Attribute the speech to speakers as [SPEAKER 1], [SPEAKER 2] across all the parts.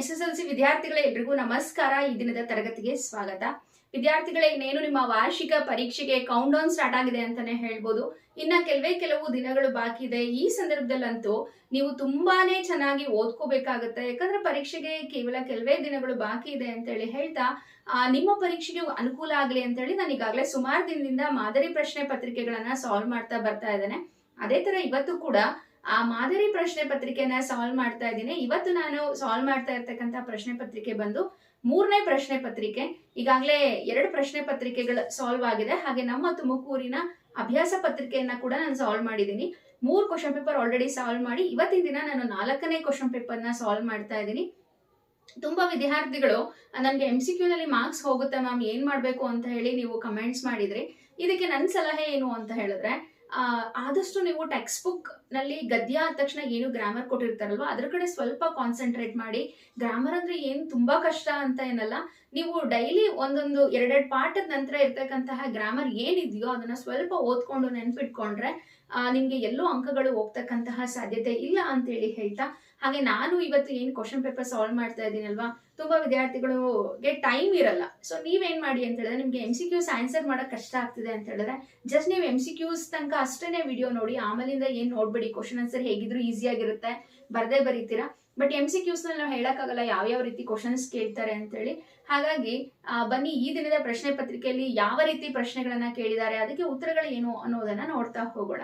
[SPEAKER 1] S L C ವಿದ್ಯಾರ್ಥಿಗಳೇ ಎಲ್ರಿಗೂ ನಮಸ್ಕಾರ ಈ ದಿನದ ತರಗತಿಗೆ ಸ್ವಾಗತ ವಿದ್ಯಾರ್ಥಿಗಳೇ ಇನ್ನೇನು ನಿಮ್ಮ ವಾರ್ಷಿಕ ಪರೀಕ್ಷೆಗೆ ಕೌಂಟ್ ಡೌನ್ ಸ್ಟಾರ್ಟ್ ಆಗಿದೆ ಅಂತಾನೆ ಹೇಳ್ಬೋದು ಇನ್ನ ಕೆಲವೇ ಕೆಲವು ದಿನಗಳು ಬಾಕಿ ಇದೆ ಈ ಸಂದರ್ಭದಲ್ಲಂತೂ ನೀವು ತುಂಬಾನೇ ಚೆನ್ನಾಗಿ ಓದ್ಕೋಬೇಕಾಗತ್ತೆ ಯಾಕಂದ್ರೆ ಪರೀಕ್ಷೆಗೆ ಕೇವಲ ಕೆಲವೇ ದಿನಗಳು ಬಾಕಿ ಇದೆ ಅಂತ ಹೇಳಿ ಹೇಳ್ತಾ ನಿಮ್ಮ ಪರೀಕ್ಷೆಗೆ ಅನುಕೂಲ ಆಗಲಿ ಅಂತ ಹೇಳಿ ನಾನು ಈಗಾಗಲೇ ಸುಮಾರು ದಿನದಿಂದ ಮಾದರಿ ಪ್ರಶ್ನೆ ಪತ್ರಿಕೆಗಳನ್ನ ಸಾಲ್ವ್ ಮಾಡ್ತಾ ಬರ್ತಾ ಇದ್ದೇನೆ ಅದೇ ತರ ಇವತ್ತು ಕೂಡ ಆ ಮಾದರಿ ಪ್ರಶ್ನೆ ಪತ್ರಿಕೆನ ಸಾಲ್ವ್ ಮಾಡ್ತಾ ಇದ್ದೀನಿ ಇವತ್ತು ನಾನು ಸಾಲ್ವ್ ಮಾಡ್ತಾ ಇರ್ತಕ್ಕಂತ ಪ್ರಶ್ನೆ ಪತ್ರಿಕೆ ಬಂದು ಮೂರನೇ ಪ್ರಶ್ನೆ ಪತ್ರಿಕೆ ಈಗಾಗಲೇ ಎರಡು ಪ್ರಶ್ನೆ ಪತ್ರಿಕೆಗಳು ಸಾಲ್ವ್ ಆಗಿದೆ ಹಾಗೆ ನಮ್ಮ ತುಮಕೂರಿನ ಅಭ್ಯಾಸ ಪತ್ರಿಕೆಯನ್ನ ಕೂಡ ನಾನು ಸಾಲ್ವ್ ಮಾಡಿದ್ದೀನಿ ಮೂರು ಕ್ವಶನ್ ಪೇಪರ್ ಆಲ್ರೆಡಿ ಸಾಲ್ವ್ ಮಾಡಿ ಇವತ್ತಿನ ದಿನ ನಾನು ನಾಲ್ಕನೇ ಕ್ವಶನ್ ಪೇಪರ್ನ ಸಾಲ್ವ್ ಮಾಡ್ತಾ ಇದ್ದೀನಿ ತುಂಬಾ ವಿದ್ಯಾರ್ಥಿಗಳು ನನಗೆ ಎಂ ಸಿ ಕ್ಯೂನಲ್ಲಿ ಮಾರ್ಕ್ಸ್ ಹೋಗುತ್ತೆ ಮ್ಯಾಮ್ ಏನ್ ಮಾಡಬೇಕು ಅಂತ ಹೇಳಿ ನೀವು ಕಮೆಂಟ್ಸ್ ಮಾಡಿದ್ರಿ ಇದಕ್ಕೆ ನನ್ನ ಸಲಹೆ ಏನು ಅಂತ ಹೇಳಿದ್ರೆ ಆದಷ್ಟು ನೀವು ಟೆಕ್ಸ್ಟ್ ಬುಕ್ ನಲ್ಲಿ ಗದ್ಯ ಆದ ತಕ್ಷಣ ಏನು ಗ್ರಾಮರ್ ಕೊಟ್ಟಿರ್ತಾರಲ್ವ ಅದ್ರ ಕಡೆ ಸ್ವಲ್ಪ ಕಾನ್ಸಂಟ್ರೇಟ್ ಮಾಡಿ ಗ್ರಾಮರ್ ಅಂದ್ರೆ ಏನು ತುಂಬಾ ಕಷ್ಟ ಅಂತ ಏನಲ್ಲ ನೀವು ಡೈಲಿ ಒಂದೊಂದು ಎರಡೆರಡು ಪಾಠದ ನಂತರ ಇರ್ತಕ್ಕಂತಹ ಗ್ರಾಮರ್ ಏನಿದೆಯೋ ಅದನ್ನ ಸ್ವಲ್ಪ ಓದ್ಕೊಂಡು ನೆನ್ಪಿಟ್ಕೊಂಡ್ರೆ ನಿಮ್ಗೆ ಎಲ್ಲೋ ಅಂಕಗಳು ಹೋಗ್ತಕ್ಕಂತಹ ಸಾಧ್ಯತೆ ಇಲ್ಲ ಅಂತೇಳಿ ಹೇಳ್ತಾ ಹಾಗೆ ನಾನು ಇವತ್ತು ಏನು ಕ್ವಶನ್ ಪೇಪರ್ ಸಾಲ್ವ್ ಮಾಡ್ತಾ ಇದ್ದೀನಲ್ವಾ ತುಂಬಾ ಗೆ ಟೈಮ್ ಇರಲ್ಲ ಸೊ ನೀವೇನ್ ಮಾಡಿ ಅಂತ ಹೇಳಿದ್ರೆ ನಿಮ್ಗೆ ಎಮ್ ಸಿ ಕ್ಯೂಸ್ ಆನ್ಸರ್ ಮಾಡಕ್ ಕಷ್ಟ ಆಗ್ತಿದೆ ಅಂತ ಹೇಳಿದ್ರೆ ಜಸ್ಟ್ ನೀವು ಎಂ ಸಿ ಕ್ಯೂಸ್ ತನಕ ಅಷ್ಟೇ ವಿಡಿಯೋ ನೋಡಿ ಆಮೇಲಿಂದ ಏನ್ ನೋಡ್ಬೇಡಿ ಕ್ವಶನ್ ಆನ್ಸರ್ ಹೇಗಿದ್ರು ಆಗಿರುತ್ತೆ ಬರ್ದೇ ಬರೀತೀರಾ ಬಟ್ ಎಮ್ ಸಿ ಕ್ಯೂಸ್ ನಲ್ಲಿ ನಾವು ಹೇಳಕ್ಕಾಗಲ್ಲ ಯಾವ ಯಾವ ರೀತಿ ಕ್ವಶನ್ಸ್ ಕೇಳ್ತಾರೆ ಅಂತೇಳಿ ಹಾಗಾಗಿ ಬನ್ನಿ ಈ ದಿನದ ಪ್ರಶ್ನೆ ಪತ್ರಿಕೆಯಲ್ಲಿ ಯಾವ ರೀತಿ ಪ್ರಶ್ನೆಗಳನ್ನ ಕೇಳಿದ್ದಾರೆ ಅದಕ್ಕೆ ಉತ್ತರಗಳು ಏನು ಅನ್ನೋದನ್ನ ನೋಡ್ತಾ ಹೋಗೋಣ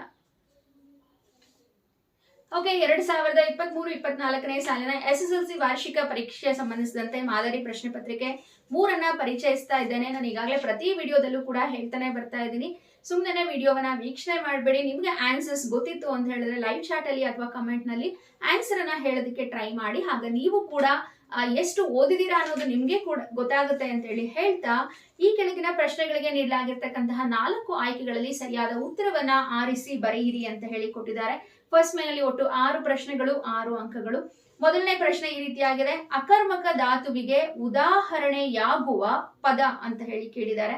[SPEAKER 1] ಓಕೆ ಎರಡ್ ಸಾವಿರದ ಇಪ್ಪತ್ತ್ ಮೂರು ಇಪ್ಪತ್ನಾಲ್ಕನೇ ಸಾಲಿನ ಎಸ್ ಎಸ್ ಎಲ್ ಸಿ ವಾರ್ಷಿಕ ಪರೀಕ್ಷೆ ಸಂಬಂಧಿಸಿದಂತೆ ಮಾದರಿ ಪ್ರಶ್ನೆ ಪತ್ರಿಕೆ ಮೂರನ್ನ ಪರಿಚಯಿಸ್ತಾ ಇದ್ದೇನೆ ನಾನು ಈಗಾಗಲೇ ಪ್ರತಿ ವಿಡಿಯೋದಲ್ಲೂ ಕೂಡ ಹೇಳ್ತಾನೆ ಬರ್ತಾ ಇದ್ದೀನಿ ಸುಮ್ಮನೆ ವಿಡಿಯೋವನ್ನ ವೀಕ್ಷಣೆ ಮಾಡಬೇಡಿ ನಿಮಗೆ ಆನ್ಸರ್ಸ್ ಗೊತ್ತಿತ್ತು ಅಂತ ಹೇಳಿದ್ರೆ ಲೈವ್ ಚಾಟ್ ಅಲ್ಲಿ ಅಥವಾ ಕಮೆಂಟ್ ನಲ್ಲಿ ಆನ್ಸರ್ ಅನ್ನ ಹೇಳೋದಕ್ಕೆ ಟ್ರೈ ಮಾಡಿ ಹಾಗೆ ನೀವು ಕೂಡ ಎಷ್ಟು ಓದಿದೀರಾ ಅನ್ನೋದು ನಿಮ್ಗೆ ಕೂಡ ಗೊತ್ತಾಗುತ್ತೆ ಅಂತ ಹೇಳಿ ಹೇಳ್ತಾ ಈ ಕೆಳಗಿನ ಪ್ರಶ್ನೆಗಳಿಗೆ ನೀಡಲಾಗಿರ್ತಕ್ಕಂತಹ ನಾಲ್ಕು ಆಯ್ಕೆಗಳಲ್ಲಿ ಸರಿಯಾದ ಉತ್ತರವನ್ನ ಆರಿಸಿ ಬರೆಯಿರಿ ಅಂತ ಹೇಳಿ ಕೊಟ್ಟಿದ್ದಾರೆ ಫಸ್ಟ್ ಮೇನಲ್ಲಿ ಒಟ್ಟು ಆರು ಪ್ರಶ್ನೆಗಳು ಆರು ಅಂಕಗಳು ಮೊದಲನೇ ಪ್ರಶ್ನೆ ಈ ರೀತಿಯಾಗಿದೆ ಅಕರ್ಮಕ ಧಾತುವಿಗೆ ಉದಾಹರಣೆಯಾಗುವ ಪದ ಅಂತ ಹೇಳಿ ಕೇಳಿದ್ದಾರೆ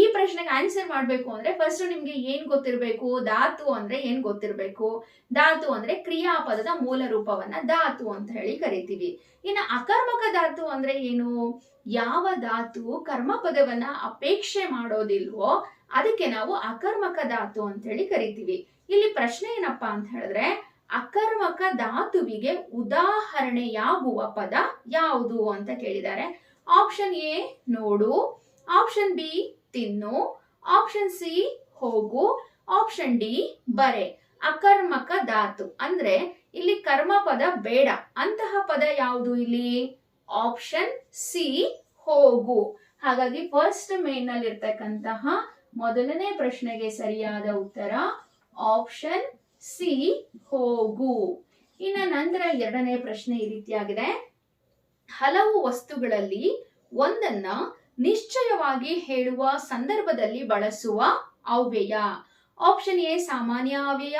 [SPEAKER 1] ಈ ಪ್ರಶ್ನೆಗೆ ಆನ್ಸರ್ ಮಾಡಬೇಕು ಅಂದ್ರೆ ಫಸ್ಟ್ ನಿಮ್ಗೆ ಏನ್ ಗೊತ್ತಿರಬೇಕು ಧಾತು ಅಂದ್ರೆ ಏನ್ ಗೊತ್ತಿರಬೇಕು ಧಾತು ಅಂದ್ರೆ ಕ್ರಿಯಾಪದದ ಮೂಲ ರೂಪವನ್ನ ಧಾತು ಅಂತ ಹೇಳಿ ಕರಿತೀವಿ ಇನ್ನು ಅಕರ್ಮಕ ಧಾತು ಅಂದ್ರೆ ಏನು ಯಾವ ಧಾತು ಪದವನ್ನ ಅಪೇಕ್ಷೆ ಮಾಡೋದಿಲ್ವೋ ಅದಕ್ಕೆ ನಾವು ಅಕರ್ಮಕ ಧಾತು ಅಂತ ಹೇಳಿ ಕರಿತೀವಿ ಇಲ್ಲಿ ಪ್ರಶ್ನೆ ಏನಪ್ಪಾ ಅಂತ ಹೇಳಿದ್ರೆ ಅಕರ್ಮಕ ಧಾತುವಿಗೆ ಉದಾಹರಣೆಯಾಗುವ ಪದ ಯಾವುದು ಅಂತ ಕೇಳಿದ್ದಾರೆ ಆಪ್ಷನ್ ಎ ನೋಡು ಆಪ್ಷನ್ ಬಿ ತಿನ್ನು ಆಪ್ಷನ್ ಸಿ ಹೋಗು ಆಪ್ಷನ್ ಡಿ ಬರೆ ಅಕರ್ಮಕ ಧಾತು ಅಂದ್ರೆ ಇಲ್ಲಿ ಕರ್ಮ ಪದ ಬೇಡ ಅಂತಹ ಪದ ಯಾವುದು ಇಲ್ಲಿ ಆಪ್ಷನ್ ಸಿ ಹೋಗು ಹಾಗಾಗಿ ಫಸ್ಟ್ ಮೇನ್ ಅಲ್ಲಿ ಇರ್ತಕ್ಕಂತಹ ಮೊದಲನೇ ಪ್ರಶ್ನೆಗೆ ಸರಿಯಾದ ಉತ್ತರ ಆಪ್ಷನ್ ಸಿ ಹೋಗು ಇನ್ನ ನಂತರ ಎರಡನೇ ಪ್ರಶ್ನೆ ಈ ರೀತಿಯಾಗಿದೆ ಹಲವು ವಸ್ತುಗಳಲ್ಲಿ ಒಂದನ್ನ ನಿಶ್ಚಯವಾಗಿ ಹೇಳುವ ಸಂದರ್ಭದಲ್ಲಿ ಬಳಸುವ ಅವ್ಯಯ ಆಪ್ಷನ್ ಎ ಸಾಮಾನ್ಯ ಅವ್ಯಯ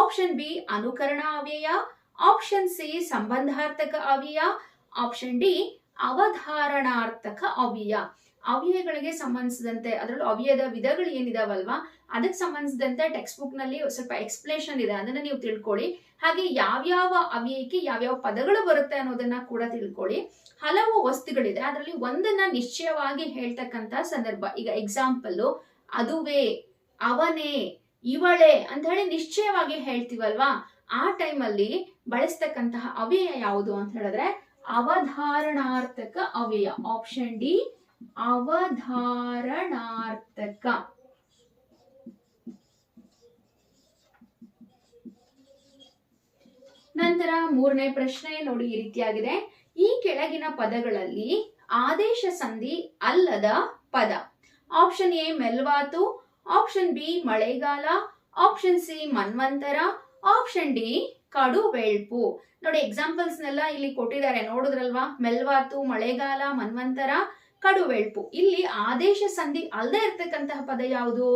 [SPEAKER 1] ಆಪ್ಷನ್ ಬಿ ಅನುಕರಣ ಅವ್ಯಯ ಆಪ್ಷನ್ ಸಿ ಸಂಬಂಧಾರ್ಥಕ ಅವ್ಯಯ ಆಪ್ಷನ್ ಡಿ ಅವಧಾರಣಾರ್ಥಕ ಅವ್ಯಯ ಅವ್ಯಯಗಳಿಗೆ ಸಂಬಂಧಿಸಿದಂತೆ ಅದರಲ್ಲೂ ಅವ್ಯಯದ ವಿಧಗಳು ಏನಿದಾವಲ್ವಾ ಅದಕ್ಕೆ ಸಂಬಂಧಿಸಿದಂತೆ ಟೆಕ್ಸ್ಟ್ ಬುಕ್ ನಲ್ಲಿ ಸ್ವಲ್ಪ ಎಕ್ಸ್ಪ್ಲೇಷನ್ ಇದೆ ಅದನ್ನ ನೀವು ತಿಳ್ಕೊಳ್ಳಿ ಹಾಗೆ ಯಾವ್ಯಾವ ಅವ್ಯಯಕ್ಕೆ ಯಾವ್ಯಾವ ಪದಗಳು ಬರುತ್ತೆ ಅನ್ನೋದನ್ನ ಕೂಡ ತಿಳ್ಕೊಳ್ಳಿ ಹಲವು ವಸ್ತುಗಳಿದೆ ಅದರಲ್ಲಿ ಒಂದನ್ನ ನಿಶ್ಚಯವಾಗಿ ಹೇಳ್ತಕ್ಕಂತ ಸಂದರ್ಭ ಈಗ ಎಕ್ಸಾಂಪಲ್ ಅದುವೇ ಅವನೇ ಇವಳೆ ಅಂತ ಹೇಳಿ ನಿಶ್ಚಯವಾಗಿ ಹೇಳ್ತೀವಲ್ವಾ ಆ ಟೈಮಲ್ಲಿ ಬಳಸ್ತಕ್ಕಂತಹ ಅವ್ಯಯ ಯಾವುದು ಅಂತ ಹೇಳಿದ್ರೆ ಅವಧಾರಣಾರ್ಥಕ ಅವ್ಯಯ ಆಪ್ಷನ್ ಡಿ ಅವಧಾರಣಾರ್ಥಕ ನಂತರ ಮೂರನೇ ಪ್ರಶ್ನೆ ನೋಡಿ ಈ ರೀತಿಯಾಗಿದೆ ಈ ಕೆಳಗಿನ ಪದಗಳಲ್ಲಿ ಆದೇಶ ಸಂಧಿ ಅಲ್ಲದ ಪದ ಆಪ್ಷನ್ ಎ ಮೆಲ್ವಾತು ಆಪ್ಷನ್ ಬಿ ಮಳೆಗಾಲ ಆಪ್ಷನ್ ಸಿ ಮನ್ವಂತರ ಆಪ್ಷನ್ ಡಿ ಕಾಡು ಬೆಳ್ಪು ನೋಡಿ ಎಕ್ಸಾಂಪಲ್ಸ್ ನೆಲ್ಲ ಇಲ್ಲಿ ಕೊಟ್ಟಿದ್ದಾರೆ ನೋಡಿದ್ರಲ್ವಾ ಮೆಲ್ವಾತು ಮಳೆಗಾಲ ಮನ್ವಂತರ ಕಡುವೆಳ್ಪು ಇಲ್ಲಿ ಆದೇಶ ಸಂಧಿ ಅಲ್ಲದೆ ಇರ್ತಕ್ಕಂತಹ ಪದ ಯಾವುದು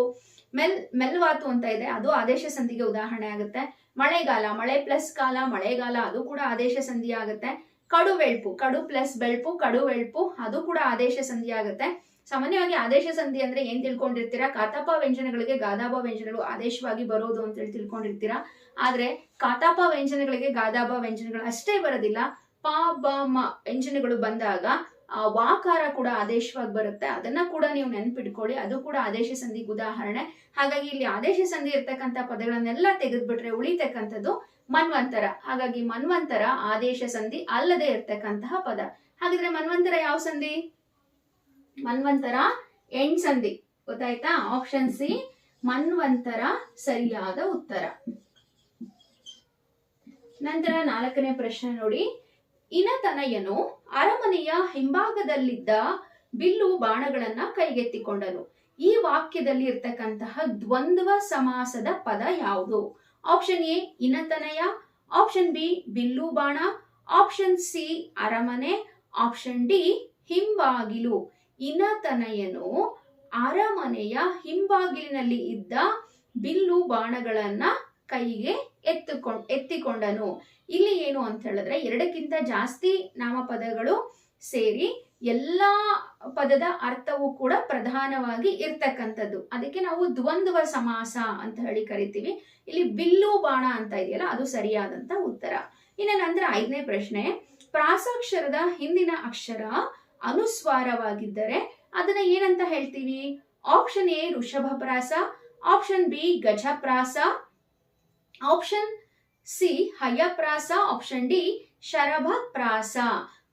[SPEAKER 1] ಮೆಲ್ ಮೆಲ್ವಾತು ಅಂತ ಇದೆ ಅದು ಆದೇಶ ಸಂಧಿಗೆ ಉದಾಹರಣೆ ಆಗುತ್ತೆ ಮಳೆಗಾಲ ಮಳೆ ಪ್ಲಸ್ ಕಾಲ ಮಳೆಗಾಲ ಅದು ಕೂಡ ಆದೇಶ ಸಂಧಿ ಆಗುತ್ತೆ ಕಡುವೆಳ್ಪು ಕಡು ಪ್ಲಸ್ ಬೆಳ್ಪು ಕಡುವೆಳ್ಪು ಅದು ಕೂಡ ಆದೇಶ ಸಂಧಿ ಆಗುತ್ತೆ ಸಾಮಾನ್ಯವಾಗಿ ಆದೇಶ ಸಂಧಿ ಅಂದ್ರೆ ಏನ್ ತಿಳ್ಕೊಂಡಿರ್ತೀರಾ ಕಾತಾಪ ವ್ಯಂಜನಗಳಿಗೆ ಗಾದಾಬ ವ್ಯಂಜನಗಳು ಆದೇಶವಾಗಿ ಬರೋದು ಅಂತೇಳಿ ತಿಳ್ಕೊಂಡಿರ್ತೀರಾ ಆದ್ರೆ ಕಾತಾಪ ವ್ಯಂಜನಗಳಿಗೆ ಗಾದಾಬ ವ್ಯಂಜನಗಳು ಅಷ್ಟೇ ಬರೋದಿಲ್ಲ ಪ ಬ ಮ ವ್ಯಂಜನಗಳು ಬಂದಾಗ ವಾಕಾರ ಕೂಡ ಆದೇಶವಾಗಿ ಬರುತ್ತೆ ಅದನ್ನ ಕೂಡ ನೀವು ನೆನ್ಪಿಟ್ಕೊಳ್ಳಿ ಅದು ಕೂಡ ಆದೇಶ ಸಂಧಿ ಉದಾಹರಣೆ ಹಾಗಾಗಿ ಇಲ್ಲಿ ಆದೇಶ ಸಂಧಿ ಇರ್ತಕ್ಕಂಥ ಪದಗಳನ್ನೆಲ್ಲ ತೆಗೆದ್ಬಿಟ್ರೆ ಉಳಿತಕ್ಕಂಥದ್ದು ಮನ್ವಂತರ ಹಾಗಾಗಿ ಮನ್ವಂತರ ಆದೇಶ ಸಂಧಿ ಅಲ್ಲದೆ ಇರ್ತಕ್ಕಂತಹ ಪದ ಹಾಗಿದ್ರೆ ಮನ್ವಂತರ ಯಾವ ಸಂಧಿ ಮನ್ವಂತರ ಎಂಡ್ ಸಂಧಿ ಗೊತ್ತಾಯ್ತಾ ಆಪ್ಷನ್ ಸಿ ಮನ್ವಂತರ ಸರಿಯಾದ ಉತ್ತರ ನಂತರ ನಾಲ್ಕನೇ ಪ್ರಶ್ನೆ ನೋಡಿ ಇನತನಯನು ಅರಮನೆಯ ಹಿಂಭಾಗದಲ್ಲಿದ್ದ ಬಿಲ್ಲು ಬಾಣಗಳನ್ನ ಕೈಗೆತ್ತಿಕೊಂಡನು ಈ ವಾಕ್ಯದಲ್ಲಿ ಇರ್ತಕ್ಕಂತಹ ದ್ವಂದ್ವ ಸಮಾಸದ ಪದ ಯಾವುದು ಆಪ್ಷನ್ ಎ ಇನತನಯ ಆಪ್ಷನ್ ಬಿ ಬಿಲ್ಲು ಬಾಣ ಆಪ್ಷನ್ ಸಿ ಅರಮನೆ ಆಪ್ಷನ್ ಡಿ ಹಿಂಬಾಗಿಲು ಇನತನಯನು ಅರಮನೆಯ ಹಿಂಬಾಗಿಲಿನಲ್ಲಿ ಇದ್ದ ಬಿಲ್ಲು ಬಾಣಗಳನ್ನ ಕೈಗೆ ಎತ್ತುಕೊಂಡ್ ಎತ್ತಿಕೊಂಡನು ಇಲ್ಲಿ ಏನು ಅಂತ ಹೇಳಿದ್ರೆ ಎರಡಕ್ಕಿಂತ ಜಾಸ್ತಿ ನಾಮಪದಗಳು ಸೇರಿ ಎಲ್ಲಾ ಪದದ ಅರ್ಥವೂ ಕೂಡ ಪ್ರಧಾನವಾಗಿ ಇರ್ತಕ್ಕಂಥದ್ದು ಅದಕ್ಕೆ ನಾವು ದ್ವಂದ್ವ ಸಮಾಸ ಅಂತ ಹೇಳಿ ಕರಿತೀವಿ ಇಲ್ಲಿ ಬಿಲ್ಲು ಬಾಣ ಅಂತ ಇದೆಯಲ್ಲ ಅದು ಸರಿಯಾದಂತ ಉತ್ತರ ಇನ್ನು ನಂತರ ಐದನೇ ಪ್ರಶ್ನೆ ಪ್ರಾಸಾಕ್ಷರದ ಹಿಂದಿನ ಅಕ್ಷರ ಅನುಸ್ವಾರವಾಗಿದ್ದರೆ ಅದನ್ನ ಏನಂತ ಹೇಳ್ತೀವಿ ಆಪ್ಷನ್ ಎ ಋಷಭ ಪ್ರಾಸ ಆಪ್ಷನ್ ಬಿ ಗಜಪ್ರಾಸ ಆಪ್ಷನ್ ಸಿ ಹಯಪ್ರಾಸ ಆಪ್ಷನ್ ಡಿ ಶರಭ ಪ್ರಾಸ